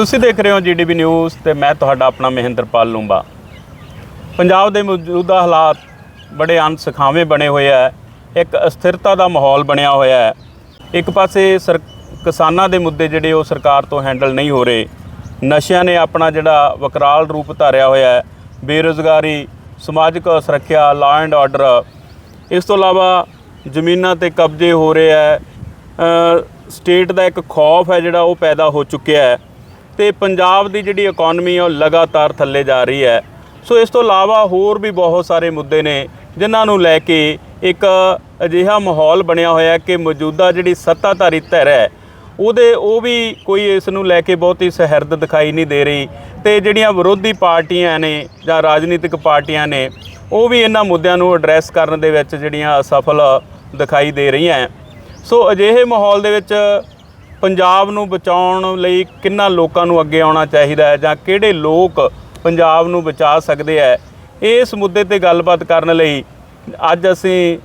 ਤੁਸੀਂ ਦੇਖ ਰਹੇ ਹੋ ਜੀਡੀਬੀ ਨਿਊਜ਼ ਤੇ ਮੈਂ ਤੁਹਾਡਾ ਆਪਣਾ ਮਹਿੰਦਰਪਾਲ ਲੂੰਬਾ। ਪੰਜਾਬ ਦੇ ਮੌਜੂਦਾ ਹਾਲਾਤ ਬੜੇ ਅਨਸਖਾਵੇਂ ਬਣੇ ਹੋਏ ਆ। ਇੱਕ ਅਸਥਿਰਤਾ ਦਾ ਮਾਹੌਲ ਬਣਿਆ ਹੋਇਆ ਹੈ। ਇੱਕ ਪਾਸੇ ਸਰ, ਕਿਸਾਨਾਂ ਦੇ ਮੁੱਦੇ ਜਿਹੜੇ ਉਹ ਸਰਕਾਰ ਤੋਂ ਹੈਂਡਲ ਨਹੀਂ ਹੋ ਰਹੇ। ਨਸ਼ਿਆਂ ਨੇ ਆਪਣਾ ਜਿਹੜਾ ਵਕਰਾਲ ਰੂਪ ਧਾਰਿਆ ਹੋਇਆ ਹੈ। ਬੇਰੁਜ਼ਗਾਰੀ, ਸਮਾਜਿਕ ਸੁਰੱਖਿਆ ਲਾ ਐਂਡ ਆਰਡਰ ਇਸ ਤੋਂ ਇਲਾਵਾ ਜ਼ਮੀਨਾਂ ਤੇ ਕਬਜ਼ੇ ਹੋ ਰਹੇ ਹੈ। ਸਟੇਟ ਦਾ ਇੱਕ ਖੌਫ ਹੈ ਜਿਹੜਾ ਉਹ ਪੈਦਾ ਹੋ ਚੁੱਕਿਆ ਹੈ। ਤੇ ਪੰਜਾਬ ਦੀ ਜਿਹੜੀ ਇਕਨੋਮੀ ਹੈ ਉਹ ਲਗਾਤਾਰ ਥੱਲੇ ਜਾ ਰਹੀ ਹੈ। ਸੋ ਇਸ ਤੋਂ ਇਲਾਵਾ ਹੋਰ ਵੀ ਬਹੁਤ ਸਾਰੇ ਮੁੱਦੇ ਨੇ, ਜਿਨ੍ਹਾਂ ਨੂੰ ਲੈ ਕੇ ਇੱਕ ਅਜਿਹਾ ਮਾਹੌਲ ਬਣਿਆ ਹੋਇਆ ਕਿ ਮੌਜੂਦਾ ਜਿਹੜੀ ਸੱਤਾਧਾਰੀ ਧਿਰ ਹੈ, ਉਹਦੇ ਉਹ ਵੀ ਕੋਈ ਇਸ ਨੂੰ ਲੈ ਕੇ ਬਹੁਤੀ ਸਹਿਰਦ ਦਿਖਾਈ ਨਹੀਂ ਦੇ ਰਹੀ ਤੇ ਜਿਹੜੀਆਂ ਵਿਰੋਧੀ ਪਾਰਟੀਆਂ ਨੇ ਜਾਂ ਰਾਜਨੀਤਿਕ ਪਾਰਟੀਆਂ ਨੇ, ਉਹ ਵੀ ਇਹਨਾਂ ਮੁੱਦਿਆਂ ਨੂੰ ਐਡਰੈਸ ਕਰਨ ਦੇ ਵਿੱਚ ਜਿਹੜੀਆਂ ਅਸਫਲ ਦਿਖਾਈ ਦੇ ਰਹੀਆਂ। ਸੋ ਅਜਿਹੇ ਮਾਹੌਲ ਦੇ ਵਿੱਚ ਪੰਜਾਬ ਨੂੰ ਬਚਾਉਣ ਲਈ ਕਿੰਨਾ ਲੋਕਾਂ ਨੂੰ ਅੱਗੇ ਆਉਣਾ ਚਾਹੀਦਾ ਹੈ ਜਾਂ ਕਿਹੜੇ ਲੋਕ ਪੰਜਾਬ ਨੂੰ ਬਚਾ ਸਕਦੇ ਹੈ, ਇਸ ਮੁੱਦੇ ਤੇ ਗੱਲਬਾਤ ਕਰਨ ਲਈ ਅੱਜ ਅਸੀਂ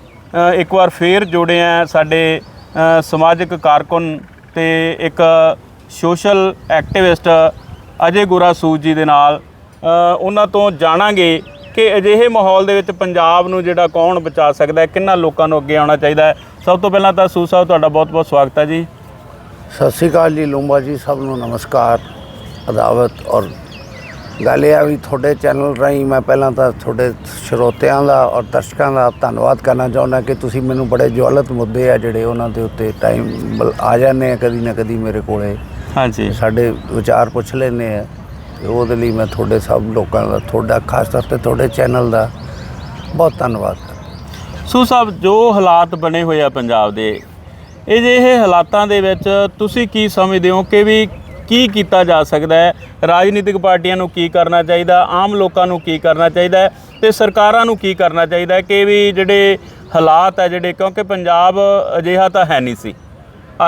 ਇੱਕ ਵਾਰ ਫੇਰ ਜੁੜੇ ਆ ਸਾਡੇ ਸਮਾਜਿਕ ਕਾਰਕੁਨ ਤੇ ਇੱਕ ਸੋਸ਼ਲ ਐਕਟਿਵਿਸਟ ਅਜੇ ਗੁਰਾ ਸੂਦ ਜੀ ਦੇ ਨਾਲ ਉਹਨਾਂ ਤੋਂ ਜਾਣਾਂਗੇ ਕਿ ਅਜਿਹੇ ਮਾਹੌਲ ਦੇ ਵਿੱਚ ਪੰਜਾਬ ਨੂੰ ਜਿਹੜਾ ਕੌਣ ਬਚਾ ਸਕਦਾ ਹੈ, ਕਿੰਨਾ ਲੋਕਾਂ ਨੂੰ ਅੱਗੇ ਆਉਣਾ ਚਾਹੀਦਾ ਹੈ। ਸਭ ਤੋਂ ਪਹਿਲਾਂ ਤਾਂ ਸੂ ਸਾਹਿਬ, ਤੁਹਾਡਾ ਬਹੁਤ-ਬਹੁਤ ਸਵਾਗਤ ਹੈ ਜੀ। ਸਤਿ ਸ਼੍ਰੀ ਅਕਾਲ ਜੀ ਲੂੰਬਾ ਜੀ ਸਭ ਨੂੰ ਨਮਸਕਾਰ ਅਦਾਵਤ। ਔਰ ਗੱਲ ਇਹ ਆ ਵੀ ਤੁਹਾਡੇ ਚੈਨਲ ਰਾਹੀਂ ਮੈਂ ਪਹਿਲਾਂ ਤਾਂ ਤੁਹਾਡੇ ਸਰੋਤਿਆਂ ਦਾ ਔਰ ਦਰਸ਼ਕਾਂ ਦਾ ਧੰਨਵਾਦ ਕਰਨਾ ਚਾਹੁੰਦਾ ਕਿ ਤੁਸੀਂ ਮੈਨੂੰ ਬੜੇ ਜਵਲਤ ਮੁੱਦੇ ਆ ਜਿਹੜੇ ਉਹਨਾਂ ਦੇ ਉੱਤੇ ਟਾਈਮ ਆ ਜਾਂਦੇ ਆ ਕਦੀ ਨਾ ਕਦੀ ਮੇਰੇ ਕੋਲੇ। ਹਾਂਜੀ। ਸਾਡੇ ਵਿਚਾਰ ਪੁੱਛ ਲੈਂਦੇ ਆ। ਤੇ ਉਹਦੇ ਲਈ ਮੈਂ ਤੁਹਾਡੇ ਸਭ ਲੋਕਾਂ ਦਾ ਤੁਹਾਡਾ ਖਾਸ ਤੌਰ ਤੇ ਤੁਹਾਡੇ ਚੈਨਲ ਦਾ ਬਹੁਤ ਧੰਨਵਾਦ। ਸੂ ਸਾਹਿਬ ਜੋ ਹਾਲਾਤ ਬਣੇ ਹੋਏ ਆ ਪੰਜਾਬ ਦੇ ਇਹ ਜਿਹੇ ਹਾਲਾਤਾਂ ਦੇ ਵਿੱਚ ਤੁਸੀਂ ਕੀ ਸਮਝਦੇ ਹੋ ਕਿ ਵੀ ਕੀ ਕੀਤਾ ਜਾ ਸਕਦਾ ਹੈ? ਰਾਜਨੀਤਿਕ ਪਾਰਟੀਆਂ ਨੂੰ ਕੀ ਕਰਨਾ ਚਾਹੀਦਾ? ਆਮ ਲੋਕਾਂ ਨੂੰ ਕੀ ਕਰਨਾ ਚਾਹੀਦਾ ਹੈ? ਤੇ ਸਰਕਾਰਾਂ ਨੂੰ ਕੀ ਕਰਨਾ ਚਾਹੀਦਾ ਕਿ ਵੀ ਜਿਹੜੇ ਹਾਲਾਤ ਹੈ ਜਿਹੜੇ, ਕਿਉਂਕਿ ਪੰਜਾਬ ਅਜਿਹਾ ਤਾਂ ਹੈ ਨਹੀਂ ਸੀ।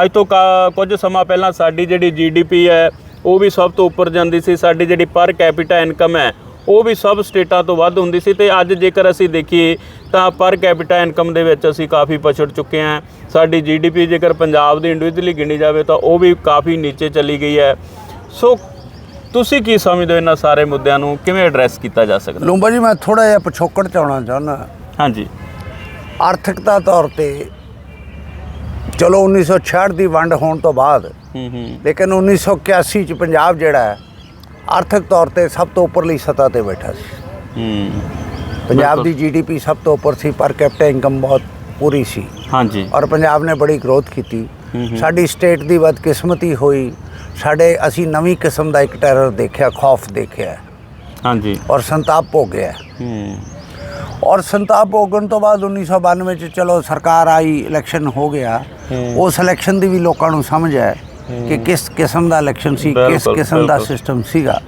ਅੱਜ ਤੋਂ ਕਾ- ਕੁਝ ਸਮਾਂ ਪਹਿਲਾਂ ਸਾਡੀ ਜਿਹੜੀ ਜੀਡੀਪੀ ਹੈ, ਉਹ ਵੀ ਸਭ ਤੋਂ ਉੱਪਰ ਜਾਂਦੀ ਸੀ। ਸਾਡੀ ਜਿਹੜੀ ਪਰ ਕੈਪੀਟਾ ਇਨਕਮ ਹੈ ਉਹ ਵੀ ਸਭ ਸਟੇਟਾਂ ਤੋਂ ਵੱਧ ਹੁੰਦੀ ਸੀ ਤੇ ਅੱਜ ਜੇਕਰ ਅਸੀਂ ਦੇਖੀਏ ਤਾਂ ਪਰ ਕੈਪੀਟਾ ਇਨਕਮ ਦੇ ਵਿੱਚ ਅਸੀਂ ਕਾਫੀ ਪਛੜ ਚੁੱਕੇ ਹਾਂ। ਸਾਡੀ ਜੀਡੀਪੀ ਜੇਕਰ ਪੰਜਾਬ ਦੀ ਇੰਡੀਵਿਜੂਅਲੀ ਗਿਣੀ ਜਾਵੇ ਤਾਂ ਉਹ ਵੀ ਕਾਫੀ ਨੀਚੇ ਚਲੀ ਗਈ ਹੈ। ਸੋ ਤੁਸੀਂ ਕੀ ਸਮਝਦੇ ਹੋ ਇਹਨਾਂ ਸਾਰੇ ਮੁੱਦਿਆਂ ਨੂੰ? ਕਿਵੇਂ ਐਡਰੈਸ ਕੀਤਾ ਜਾ ਸਕਦਾ? ਲੂੰਬਾ ਜੀ ਮੈਂ ਥੋੜਾ ਜਿਹਾ ਪਿਛੋਕੜ ਚ ਆਉਣਾ ਚਾਹੁੰਦਾ। ਹਾਂਜੀ। ਆਰਥਿਕਤਾ ਤੌਰ ਤੇ ਚਲੋ 1966 ਦੀ ਵੰਡ ਹੋਣ ਤੋਂ ਬਾਅਦ ਹੂੰ ਹੂੰ। ਲੇਕਿਨ 1981 ਚ ਪੰਜਾਬ ਜਿਹੜਾ ਹੈ ਆਰਥਿਕ ਤੌਰ ਤੇ ਸਭ ਤੋਂ ਉੱਪਰਲੀ ਸਤ੍ਹਾ ਤੇ ਬੈਠਾ ਸੀ। ਹੂੰ। ਪੰਜਾਬ ਦੀ ਜੀਡੀਪੀ ਸਭ ਤੋਂ ਉੱਪਰ ਸੀ ਪਰ ਕੈਪੀਟਾ ਇਨਕਮ ਬਹੁਤ ਪੂਰੀ ਸੀ। ਹਾਂਜੀ। ਔਰ ਪੰਜਾਬ ਨੇ ਬੜੀ ਗਰੋਥ ਕੀਤੀ। ਸਾਡੀ ਸਟੇਟ ਦੀ ਬਦਕਿਸਮਤੀ ਹੋਈ। ਸਾਡੇ ਅਸੀਂ ਨਵੀਂ ਕਿਸਮ ਦਾ ਇੱਕ ਟੈਰਰ ਦੇਖਿਆ ਖੌਫ ਦੇਖਿਆ। ਹਾਂਜੀ। ਔਰ ਸੰਤਾਪ ਹੂੰ। ਔਰ ਸੰਤਾਪ ਭੋਗਣ ਤੋਂ ਬਾਅਦ 1992 ਚ ਚਲੋ ਸਰਕਾਰ ਆਈ ਇਲੈਕਸ਼ਨ ਹੋ ਗਿਆ। ਉਸ ਇਲੈਕਸ਼ਨ ਦੀ ਵੀ ਲੋਕਾਂ ਨੂੰ ਸਮਝ ਹੈ। ਕਿ ਕਿਸ ਕਿਸਮ ਦਾ ਇਲੈਕਸ਼ਨ ਸੀ ਕਿਸ ਕਿਸਮ ਦਾ। ਸਿਸਟਮ ਸੀਗਾ।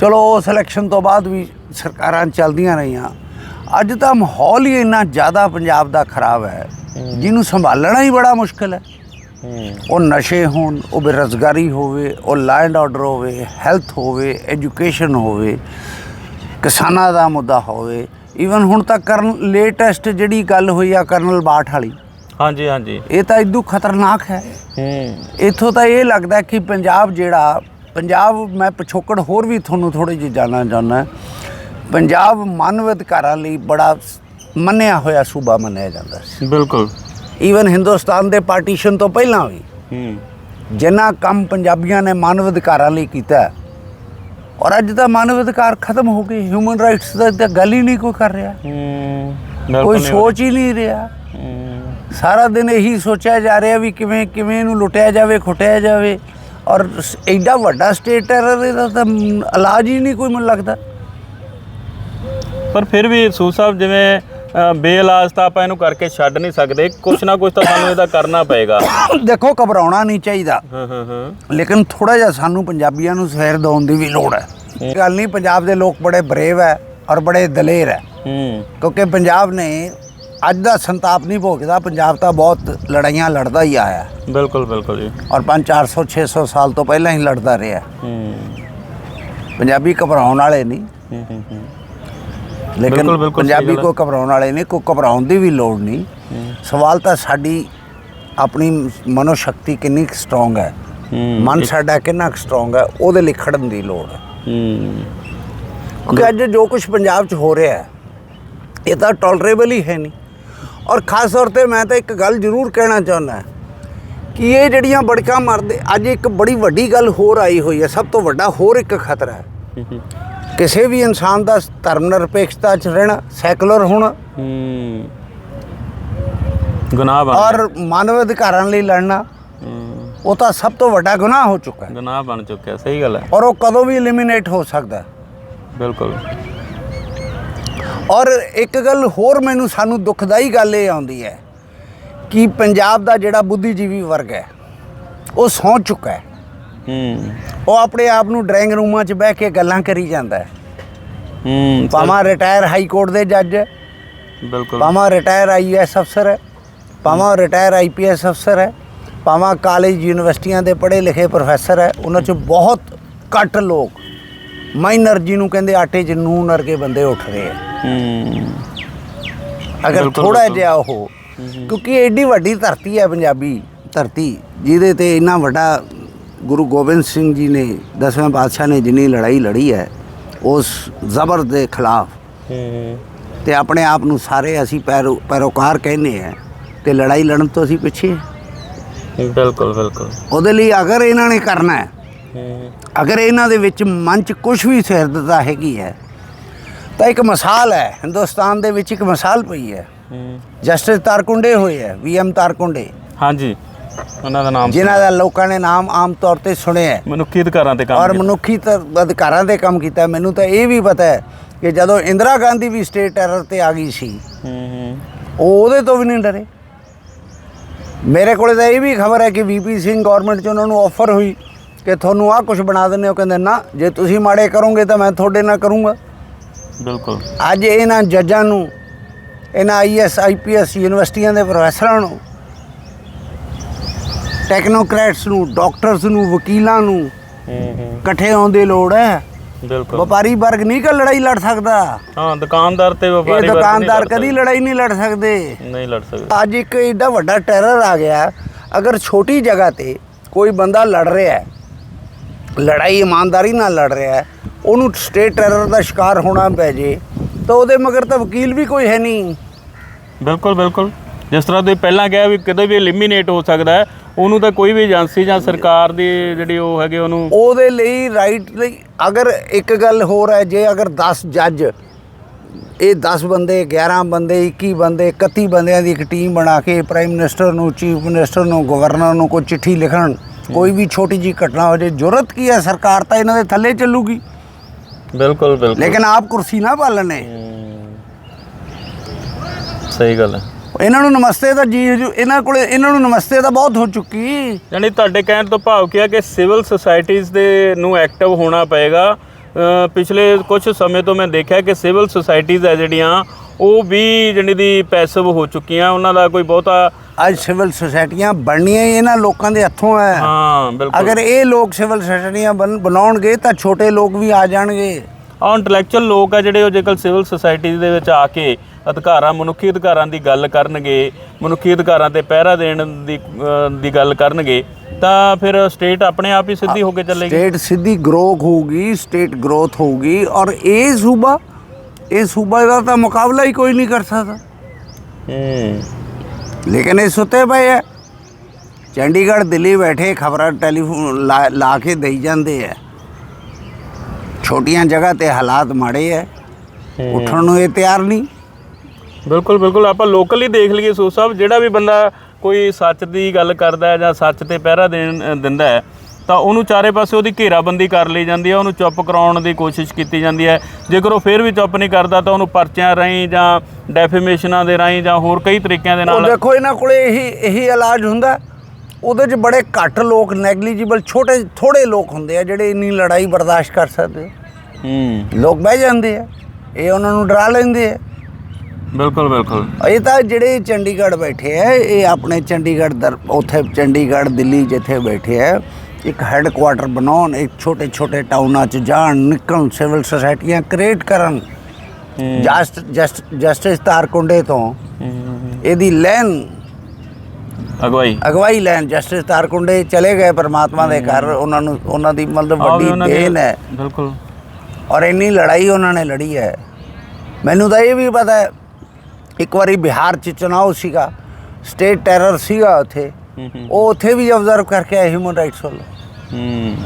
ਚਲੋ ਉਸ ਇਲੈਕਸ਼ਨ ਤੋਂ ਬਾਅਦ ਵੀ ਸਰਕਾਰਾਂ ਚੱਲਦੀਆਂ ਰਹੀਆਂ। ਅੱਜ ਤਾਂ ਮਾਹੌਲ ਹੀ ਇੰਨਾ ਜ਼ਿਆਦਾ ਪੰਜਾਬ ਦਾ ਖਰਾਬ ਹੈ। ਜਿਹਨੂੰ ਸੰਭਾਲਣਾ ਹੀ ਬੜਾ ਮੁਸ਼ਕਲ ਹੈ। ਉਹ ਨਸ਼ੇ ਹੋਣ ਉਹ ਬੇਰੁਜ਼ਗਾਰੀ ਹੋਵੇ ਉਹ ਲਾ ਐਂਡ ਆਰਡਰ ਹੋਵੇ ਹੈਲਥ ਹੋਵੇ ਐਜੂਕੇਸ਼ਨ ਹੋਵੇ ਕਿਸਾਨਾਂ ਦਾ ਮੁੱਦਾ ਹੋਵੇ। ਈਵਨ ਹੁਣ ਤੱਕ ਕਰਨ ਲੇਟੈਸਟ ਜਿਹੜੀ ਗੱਲ ਹੋਈ ਆ ਕਰਨਲ ਬਾਠ ਵਾਲੀ। ਹਾਂਜੀ ਹਾਂਜੀ। ਇਹ ਤਾਂ ਇਦੋਂ ਖਤਰਨਾਕ ਹੈ। ਹੂੰ। ਇਥੋਂ ਤਾਂ ਇਹ ਲੱਗਦਾ ਕਿ ਪੰਜਾਬ ਜਿਹੜਾ ਪੰਜਾਬ ਮੈਂ ਪਿਛੋਕੜ ਹੋਰ ਵੀ ਤੁਹਾਨੂੰ ਥੋੜੀ ਜਿਹੀ ਜਾਣਨਾ ਚਾਹੁੰਦਾ ਪੰਜਾਬ ਮਾਨਵ ਅਧਿਕਾਰਾਂ ਲਈ ਬੜਾ ਮੰਨਿਆ ਹੋਇਆ ਸੂਬਾ ਮੰਨਿਆ ਜਾਂਦਾ ਸੀ। ਬਿਲਕੁਲ। ਈਵਨ ਹਿੰਦੁਸਤਾਨ ਦੇ ਪਾਰਟੀਸ਼ਨ ਤੋਂ ਪਹਿਲਾਂ ਵੀ। ਹੂੰ। ਜਿੰਨਾ ਕੰਮ ਪੰਜਾਬੀਆਂ ਨੇ ਮਾਨਵ ਅਧਿਕਾਰਾਂ ਲਈ ਕੀਤਾ ਔਰ ਅੱਜ ਤਾਂ ਮਾਨਵ ਅਧਿਕਾਰ ਖਤਮ ਹੋ ਗਏ। ਹਿਊਮਨ ਰਾਈਟਸ ਦਾ ਤਾਂ ਗੱਲ ਹੀ ਨਹੀਂ ਕੋਈ ਕਰ ਰਿਹਾ। ਹੂੰ। ਕੋਈ ਸੋਚ ਹੀ ਨਹੀਂ ਰਿਹਾ। ਸਾਰਾ ਦਿਨ ਇਹੀ ਸੋਚਿਆ ਜਾ ਰਿਹਾ ਵੀ ਕਿਵੇਂ ਕਿਵੇਂ ਇਹਨੂੰ ਲੁੱਟਿਆ ਜਾਵੇ ਖੁੱਟਿਆ ਜਾਵੇ। ਔਰ ਐਡਾ ਵੱਡਾ ਸਟੇਟ ਟੈਰਰ ਇਹਦਾ ਤਾਂ ਇਲਾਜ ਹੀ ਨਹੀਂ ਕੋਈ ਮੈਨੂੰ ਲੱਗਦਾ। ਪਰ ਫਿਰ ਵੀ ਸੂ ਸਾਹਿਬ ਜਿਵੇਂ ਬੇਇਲਾਜ ਤਾਂ ਆਪਾਂ ਇਹਨੂੰ ਕਰਕੇ ਛੱਡ ਨਹੀਂ ਸਕਦੇ ਕੁਛ ਨਾ ਕੁਛ ਤਾਂ ਸਾਨੂੰ ਇਹਦਾ ਕਰਨਾ ਪਏਗਾ। ਦੇਖੋ ਘਬਰਾਉਣਾ ਨਹੀਂ ਚਾਹੀਦਾ। ਹਾਂ ਹਾਂ ਹਾਂ। ਲੇਕਿਨ ਥੋੜਾ ਜਿਹਾ ਸਾਨੂੰ ਪੰਜਾਬੀਆਂ ਨੂੰ ਸਹਿਰ ਦੇਣ ਦੀ ਵੀ ਲੋੜ ਹੈ। ਗੱਲ ਨਹੀਂ ਪੰਜਾਬ ਦੇ ਲੋਕ ਬੜੇ ਬਰੇਵ ਹੈ ਔਰ ਬੜੇ ਦਲੇਰ ਹੈ। ਹੂੰ। ਕਿਉਂਕਿ ਪੰਜਾਬ ਨੇ ਅੱਜ ਦਾ ਸੰਤਾਪ ਨਹੀਂ ਭੋਗਦਾ ਪੰਜਾਬ ਤਾਂ ਬਹੁਤ ਲੜਾਈਆਂ ਲੜਦਾ ਹੀ ਆਇਆ। ਬਿਲਕੁਲ ਬਿਲਕੁਲ ਜੀ। ਔਰ 5 400 600 ਸਾਲ ਤੋਂ ਪਹਿਲਾਂ ਹੀ ਲੜਦਾ ਰਿਹਾ ਹੂੰ। ਪੰਜਾਬੀ ਘਬਰਾਉਣ ਵਾਲੇ ਨਹੀਂ। ਹੂੰ, ਹੂੰ ਹੂੰ। ਲੇਕਿਨ ਪੰਜਾਬੀ। ਕੋ ਘਬਰਾਉਣ ਵਾਲੇ ਨਹੀਂ ਕੋ ਘਬਰਾਉਣ ਦੀ ਵੀ ਲੋੜ ਨਹੀਂ। ਸਵਾਲ ਤਾਂ ਸਾਡੀ ਆਪਣੀ ਮਨੋ ਸ਼ਕਤੀ ਕਿੰਨੀ ਸਟਰੋਂਗ ਹੈ। ਮਨ ਸਾਡਾ ਕਿੰਨਾ ਸਟਰੋਂਗ ਹੈ ਉਹਦੇ ਲਈ ਖੜਨ ਦੀ ਲੋੜ ਹੈ। ਹੂੰ। ਕਿਉਂਕਿ ਅੱਜ ਜੋ ਕੁਝ ਪੰਜਾਬ 'ਚ ਹੋ ਰਿਹਾ ਹੈ ਇਹ ਤਾਂ ਟੋਲਰੇਬਲ ਹੀ ਹੈ ਨਹੀਂ। ਔਰ ਖਾਸ ਤੌਰ ਤੇ ਮੈਂ ਤਾਂ ਇੱਕ ਗੱਲ ਜ਼ਰੂਰ ਕਹਿਣਾ ਚਾਹੁੰਦਾ ਕਿ ਇਹ ਜਿਹੜੀਆਂ ਬੜਕਾਂ ਮਰਦੇ ਅੱਜ ਇੱਕ ਬੜੀ ਵੱਡੀ ਗੱਲ ਹੋਰ ਆਈ ਹੋਈ ਹੈ ਸਭ ਤੋਂ ਵੱਡਾ ਹੋਰ ਇੱਕ ਖਤਰਾ ਹੈ। ਕਿਸੇ ਵੀ ਇਨਸਾਨ ਦਾ ਧਰਮ ਨਿਰਪੇਖਤਾ 'ਚ ਰਹਿਣਾ ਸੈਕੂਲਰ ਹੋਣਾ। ਗੁਨਾਹ ਬਣ ਔਰ ਮਾਨਵ ਅਧਿਕਾਰਾਂ ਲਈ ਲੜਨਾ ਉਹ ਤਾਂ ਸਭ ਤੋਂ ਵੱਡਾ ਗੁਨਾਹ ਹੋ ਚੁੱਕਾ ਹੈ। ਗੁਨਾਹ ਬਣ ਚੁੱਕਿਆ ਸਹੀ ਗੱਲ ਹੈ। ਔਰ ਉਹ ਕਦੋਂ ਵੀ ਐਲੀਮੀਨੇਟ ਹੋ ਸਕਦਾ ਬਿਲਕੁਲ। ਔਰ ਇੱਕ ਗੱਲ ਹੋਰ ਮੈਨੂੰ ਸਾਨੂੰ ਦੁਖਦਾਈ ਗੱਲ ਇਹ ਆਉਂਦੀ ਹੈ ਕਿ ਪੰਜਾਬ ਦਾ ਜਿਹੜਾ ਬੁੱਧੀਜੀਵੀ ਵਰਗ ਹੈ ਉਹ ਸੌਂ ਚੁੱਕਾ ਹੈ। ਹੂੰ। ਉਹ ਆਪਣੇ ਆਪ ਨੂੰ ਡਰਾਇੰਗ ਰੂਮਾਂ 'ਚ ਬਹਿ ਕੇ ਗੱਲਾਂ ਕਰੀ ਜਾਂਦਾ ਹੈ। ਹੂੰ ਭਾਵੇਂ ਰਿਟਾਇਰ ਹਾਈ ਕੋਰਟ ਦੇ ਜੱਜ ਹੈ ਬਿਲਕੁਲ। ਭਾਵੇਂ ਰਿਟਾਇਰ ਆਈਐਸ ਅਫਸਰ ਹੈ। ਭਾਵੇਂ ਰਿਟਾਇਰ ਆਈਪੀਐਸ ਅਫਸਰ ਹੈ ਭਾਵੇਂ ਕਾਲਜ ਯੂਨੀਵਰਸਿਟੀਆਂ ਦੇ ਪੜ੍ਹੇ ਲਿਖੇ ਪ੍ਰੋਫੈਸਰ ਹੈ ਉਹਨਾਂ 'ਚ ਬਹੁਤ ਘੱਟ ਲੋਕ ਮਾਈਨਰ ਜਿਹਨੂੰ ਕਹਿੰਦੇ ਆਟੇ 'ਚ ਨੂਨ ਵਰਗੇ ਬੰਦੇ ਉੱਠ ਰਹੇ ਹੈ ਹੂੰ। ਅਗਰ ਥੋੜਾ। ਜਿਹਾ ਉਹ ਕਿਉਂਕਿ ਐਡੀ ਵੱਡੀ ਧਰਤੀ ਹੈ ਪੰਜਾਬੀ ਧਰਤੀ ਜਿਹਦੇ ਤੇ ਇੰਨਾ ਵੱਡਾ ਗੁਰੂ ਗੋਬਿੰਦ ਸਿੰਘ ਜੀ ਨੇ ਦਸਵੇਂ ਪਾਤਸ਼ਾਹ ਨੇ ਜਿੰਨੀ ਲੜਾਈ ਲੜੀ ਹੈ ਉਸ ਜ਼ਬਰ ਦੇ ਖਿਲਾਫ। ਤੇ ਆਪਣੇ ਆਪ ਨੂੰ ਸਾਰੇ ਅਸੀਂ ਪੈਰੋ ਪੈਰੋਕਾਰ ਕਹਿੰਦੇ ਆ ਤੇ ਲੜਾਈ ਲੜਨ ਤੋਂ ਅਸੀਂ ਪਿੱਛੇ। ਬਿਲਕੁਲ ਬਿਲਕੁਲ। ਉਹਦੇ ਲਈ ਅਗਰ ਇਹਨਾਂ ਨੇ ਕਰਨਾ ਹੂੰ। ਅਗਰ ਇਹਨਾਂ ਦੇ ਵਿੱਚ ਮਨ 'ਚ ਕੁਝ ਵੀ ਸਿਰਦਤਾ ਹੈਗੀ ਹੈ ਤਾਂ ਇੱਕ ਮਿਸਾਲ ਹੈ ਹਿੰਦੁਸਤਾਨ ਦੇ ਵਿੱਚ ਇੱਕ ਮਿਸਾਲ ਪਈ ਹੈ। ਜਸਟਿਸ ਤਾਰਕੁੰਡੇ ਹੋਏ ਹੈ ਵੀਐਮ ਤਾਰਕੁੰਡੇ। ਹਾਂਜੀ ਉਹਨਾਂ ਦਾ ਨਾਮ ਜਿਨ੍ਹਾਂ ਦਾ ਲੋਕਾਂ ਨੇ ਨਾਮ ਆਮ ਤੌਰ ਤੇ ਸੁਣਿਆ ਹੈ। ਮਨੁੱਖੀ ਅਧਿਕਾਰਾਂ ਤੇ ਕੰਮ ਔਰ। ਮਨੁੱਖੀ ਤ- ਅਧਿਕਾਰਾਂ ਦੇ ਕੰਮ ਕੀਤਾ। ਮੈਨੂੰ ਤਾਂ ਇਹ ਵੀ ਪਤਾ ਹੈ ਕਿ ਜਦੋਂ ਇੰਦਰਾ ਗਾਂਧੀ ਵੀ ਸਟੇਟ ਟੈਰਰ ਤੇ ਆ ਗਈ ਸੀ ਹੂੰ ਹੂੰ। ਉਹ ਉਹਦੇ ਤੋਂ ਵੀ ਨਹੀਂ ਡਰੇ। ਮੇਰੇ ਕੋਲੇ ਤਾਂ ਇਹ ਵੀ ਖਬਰ ਹੈ ਕਿ ਵੀਪੀ ਸਿੰਘ ਗਵਰਨਮੈਂਟ 'ਚ ਉਹਨਾਂ ਨੂੰ ਆਫਰ ਹੋਈ। ਕਿ ਤੁਹਾਨੂੰ ਆਹ ਕੁਝ ਬਣਾ ਦਿੰਦੇ ਹੋ ਕਹਿੰਦੇ ਨਾ ਜੇ ਤੁਸੀਂ ਮਾੜੇ ਕਰੋਗੇ ਤਾਂ ਮੈਂ ਤੁਹਾਡੇ ਨਾਲ ਕਰੂੰਗਾ। ਬਿਲਕੁਲ। ਅੱਜ ਇਹਨਾਂ ਜੱਜਾਂ ਨੂੰ ਇਹਨਾਂ ਆਈਐਸ ਆਈਪੀਐਸ ਯੂਨੀਵਰਸਿਟੀਆਂ ਦੇ ਪ੍ਰੋਫੈਸਰਾਂ ਨੂੰ ਟੈਕਨੋਕ੍ਰੈਟਸ ਨੂੰ ਡਾਕਟਰਸ ਨੂੰ ਵਕੀਲਾਂ ਨੂੰ ਇਕੱਠੇ ਆਉਣ ਦੀ ਲੋੜ ਹੈ। ਬਿਲਕੁਲ। ਵਪਾਰੀ ਵਰਗ ਨਹੀਂ ਕਿ ਲੜਾਈ ਲੜ ਸਕਦਾ। ਹਾਂ ਦੁਕਾਨਦਾਰ ਤੇ ਵਪਾਰੀ ਵਰਗ ਦੁਕਾਨਦਾਰ ਕਦੀ ਲੜਾਈ ਨਹੀਂ ਲੜ ਸਕਦੇ ਸਕਦੇ। ਨਹੀਂ ਲੜ ਸਕਦੇ। ਅੱਜ ਇੱਕ ਏਡਾ ਵੱਡਾ ਟੈਰਰ ਆ ਗਿਆ। ਅਗਰ ਛੋਟੀ ਜਗ੍ਹਾ ਤੇ ਕੋਈ ਬੰਦਾ ਲੜ ਰਿਹਾ ਹੈ ਲੜਾਈ ਇਮਾਨਦਾਰੀ ਨਾਲ ਲੜ ਰਿਹਾ ਹੈ ਉਹਨੂੰ ਸਟੇਟ ਟੈਰਰ ਦਾ ਸ਼ਿਕਾਰ ਹੋਣਾ ਪੈ ਜੇ ਤਾਂ ਉਹਦੇ ਮਗਰ ਤਾਂ ਵਕੀਲ ਵੀ ਕੋਈ ਹੈ ਨਹੀਂ। ਬਿਲਕੁਲ ਬਿਲਕੁਲ। ਜਿਸ ਤਰ੍ਹਾਂ ਤੁਸੀਂ ਪਹਿਲਾਂ ਕਿਹਾ ਵੀ ਕਦੇ ਵੀ ਐਲੀਮੀਨੇਟ ਹੋ ਸਕਦਾ ਹੈ ਉਹਨੂੰ ਤਾਂ ਕੋਈ ਵੀ ਏਜੰਸੀ ਜਾਂ ਸਰਕਾਰ ਦੀ ਜਿਹੜੀ ਉਹ ਹੈਗੇ ਉਹਨੂੰ ਉਹਦੇ ਲਈ ਰਾਈਟ ਲਈ ਅਗਰ ਇੱਕ ਗੱਲ ਹੋਰ ਹੈ ਜੇ ਅਗਰ 10 ਜੱਜ ਇਹ 10 ਬੰਦੇ 11 ਬੰਦੇ 21 ਬੰਦੇ 31 ਬੰਦਿਆਂ ਦੀ ਇੱਕ ਟੀਮ ਬਣਾ ਕੇ ਪ੍ਰਾਈਮ ਮਿਨਿਸਟਰ ਨੂੰ ਚੀਫ ਮਿਨਿਸਟਰ ਨੂੰ ਗਵਰਨਰ ਨੂੰ ਕੋਈ ਚਿੱਠੀ ਲਿਖਣ ਕੋਈ ਵੀ ਛੋਟੀ ਜੀ ਘਟਨਾ ਹੋ ਜੇ ਜ਼ਰੂਰਤ ਕੀ ਹੈ ਸਰਕਾਰ ਤਾਂ ਇਹਨਾਂ ਦੇ ਥੱਲੇ ਚੱਲੂਗੀ। ਬਿਲਕੁਲ ਬਿਲਕੁਲ। ਲੇਕਿਨ ਆਪ ਕੁਰਸੀ ਨਾ ਪਾਲਣੇ। ਹੂੰ। ਸਹੀ ਗੱਲ ਹੈ। ਇਹਨਾਂ ਨੂੰ ਨਮਸਤੇ ਤਾਂ ਜੀ ਇਹਨਾਂ ਕੋਲੇ ਇਹਨਾਂ ਨੂੰ ਨਮਸਤੇ ਤਾਂ ਬਹੁਤ ਹੋ ਚੁੱਕੀ। ਯਾਨੀ ਤੁਹਾਡੇ ਕਹਿਣ ਤੋਂ ਭਾਵ ਕੀ ਹੈ ਕਿ ਸਿਵਲ ਸੁਸਾਇਟੀਜ਼ ਦੇ ਨੂੰ ਐਕਟਿਵ ਹੋਣਾ ਪਏਗਾ। ਪਿਛਲੇ ਕੁਝ ਸਮੇਂ ਤੋਂ ਮੈਂ ਦੇਖਿਆ ਕਿ ਸਿਵਲ ਸੁਸਾਇਟੀਜ਼ ਹੈ ਜਿਹੜੀਆਂ ਉਹ ਵੀ ਜਿਹੜੀ ਦੀ ਪੈਸਿਵ ਹੋ ਚੁੱਕੀਆਂ ਉਹਨਾਂ ਦਾ ਕੋਈ ਬਹੁਤਾ ਅੱਜ ਸਿਵਲ ਸੁਸਾਇਟੀਆਂ ਬਣਨੀਆਂ ਹੀ ਇਹਨਾਂ ਲੋਕਾਂ ਦੇ ਹੱਥੋਂ ਹੈ। ਹਾਂ ਬਿਲਕੁਲ। ਅਗਰ ਇਹ ਲੋਕ ਸਿਵਲ ਸੁਸਾਇਟੀਆਂ ਬਣ- ਬਣਾਉਣਗੇ ਤਾਂ ਛੋਟੇ ਲੋਕ ਵੀ ਆ ਜਾਣਗੇ। ਆ ਇੰਟੈਲੈਕਚੁਅਲ ਲੋਕ ਆ ਜਿਹੜੇ ਉਹ ਜੇਕਰ ਸਿਵਲ ਸੁਸਾਇਟੀਜ਼ ਦੇ ਵਿੱਚ ਆ ਕੇ ਅਧਿਕਾਰਾਂ ਮਨੁੱਖੀ ਅਧਿਕਾਰਾਂ ਦੀ ਗੱਲ ਕਰਨਗੇ ਮਨੁੱਖੀ ਅਧਿਕਾਰਾਂ ਤੇ ਪਹਿਰਾ ਦੇਣ ਦੀ ਦੀ ਗੱਲ ਕਰਨਗੇ ਤਾਂ ਫਿਰ ਸਟੇਟ ਆਪਣੇ ਆਪ ਹੀ ਸਿੱਧੀ ਹੋ ਕੇ ਚੱਲੇਗੀ। ਸਟੇਟ ਸਿੱਧੀ ਗਰੋਥ ਹੋਊਗੀ ਸਟੇਟ ਗਰੋਥ ਹੋਊਗੀ ਔਰ ਇਹ ਸੂਬਾ ਇਹ ਸੂਬਾ ਦਾ ਤਾਂ ਮੁਕਾਬਲਾ ਹੀ ਕੋਈ ਨਹੀਂ ਕਰ ਸਕਦਾ। ਹੂੰ। ਲੇਕਿਨ ਇਹ ਸੁੱਤੇ ਪਏ ਹੈ ਚੰਡੀਗੜ੍ਹ ਦਿੱਲੀ ਬੈਠੇ ਖਬਰਾਂ ਟੈਲੀਫੋਨ ਲਾ ਕੇ ਦੇਈ ਜਾਂਦੇ ਹੈ ਛੋਟੀਆਂ ਜਗ੍ਹਾ ਤੇ ਹਾਲਾਤ ਮਾੜੇ ਹੈ। ਉੱਠਣ ਨੂੰ ਇਹ ਤਿਆਰ ਨਹੀਂ। ਬਿਲਕੁਲ ਬਿਲਕੁਲ। ਆਪਾਂ ਲੋਕਲੀ ਦੇਖ ਲਈਏ ਸੋ ਸਾਹਿਬ ਜਿਹੜਾ ਵੀ ਬੰਦਾ ਕੋਈ ਸੱਚ ਦੀ ਗੱਲ ਕਰਦਾ ਹੈ ਜਾਂ ਸੱਚ ਤੇ ਪਹਿਰਾ ਦੇਣ ਦਿੰਦਾ ਹੈ ਤਾਂ ਉਹਨੂੰ ਚਾਰੇ ਪਾਸੇ ਉਹਦੀ ਘੇਰਾਬੰਦੀ ਕਰ ਲਈ ਜਾਂਦੀ ਹੈ ਉਹਨੂੰ ਚੁੱਪ ਕਰਾਉਣ ਦੀ ਕੋਸ਼ਿਸ਼ ਕੀਤੀ ਜਾਂਦੀ ਹੈ। ਜੇਕਰ ਉਹ ਫਿਰ ਵੀ ਚੁੱਪ ਨਹੀਂ ਕਰਦਾ ਤਾਂ ਉਹਨੂੰ ਪਰਚਿਆਂ ਰਾਹੀਂ ਜਾਂ ਡੈਫੇਮੇਸ਼ਨਾਂ ਦੇ ਰਾਹੀਂ ਜਾਂ ਹੋਰ ਕਈ ਤਰੀਕਿਆਂ ਦੇ ਉਹ ਨਾਲ ਦੇਖੋ ਇਹਨਾਂ ਕੋਲੇ ਇਹੀ ਇਹੀ ਇਲਾਜ ਹੁੰਦਾ। ਉਹਦੇ 'ਚ ਬੜੇ ਘੱਟ ਲੋਕ ਨੈਗਲੀਜੀਬਲ ਛੋਟੇ ਥੋੜੇ ਲੋਕ ਹੁੰਦੇ ਆ ਜਿਹੜੇ ਇੰਨੀ ਲੜਾਈ ਬਰਦਾਸ਼ਤ ਕਰ ਸਕਦੇ ਹੂੰ। ਲੋਕ ਬਹਿ ਜਾਂਦੇ ਆ ਇਹ ਉਹਨਾਂ ਨੂੰ ਡਰਾ ਲੈਂਦੇ ਆ। ਬਿਲਕੁਲ ਬਿਲਕੁਲ। ਇਹ ਤਾਂ ਜਿਹੜੇ ਚੰਡੀਗੜ੍ਹ ਬੈਠੇ ਆ ਇਹ ਆਪਣੇ ਚੰਡੀਗੜ੍ਹ ਉੱਥੇ ਚੰਡੀਗੜ੍ਹ ਦਿੱਲੀ ਜਿੱਥੇ ਬੈਠੇ ਆ ਇੱਕ ਹੈੱਡਕੁਆਟਰ ਬਣਾਉਣ ਇੱਕ ਛੋਟੇ ਛੋਟੇ ਟਾਊਨਾਂ 'ਚ ਜਾਣ ਨਿਕਲਣ ਸਿਵਲ ਸੁਸਾਇਟੀਆਂ ਕ੍ਰੀਏਟ ਕਰਨ। ਜਸਟ ਜਸਟ ਜਸਟਿਸ ਤਾਰਕੁੰਡੇ ਤੋਂ ਇਹਦੀ ਲੈਨ। ਅਗਵਾਈ। ਅਗਵਾਈ ਲੈਣ ਜਸਟਿਸ ਤਾਰਕੁੰਡੇ ਚਲੇ ਗਏ ਪਰਮਾਤਮਾ ਦੇ ਘਰ। ਉਹਨਾਂ ਨੂੰ ਉਹਨਾਂ ਦੀ ਮਤਲਬ ਵੱਡੀ ਦੇਣ ਹੈ। ਬਿਲਕੁਲ। ਔਰ ਇੰਨੀ ਲੜਾਈ ਉਹਨਾਂ ਨੇ ਲੜੀ ਹੈ। ਮੈਨੂੰ ਤਾਂ ਇਹ ਵੀ ਪਤਾ ਹੈ ਇੱਕ ਵਾਰੀ ਬਿਹਾਰ ਚ ਚੁਣਾਵ ਸੀਗਾ। ਸਟੇਟ ਟੈਰਰ ਸੀਗਾ ਉੱਥੇ। ਉਹ ਉੱਥੇ ਵੀ ਆਬਜ਼ਰਵ ਕਰਕੇ ਆਏ ਹਿਊਮਨ ਰਾਈਟਸ ਵੱਲੋਂ। ਹੂੰ।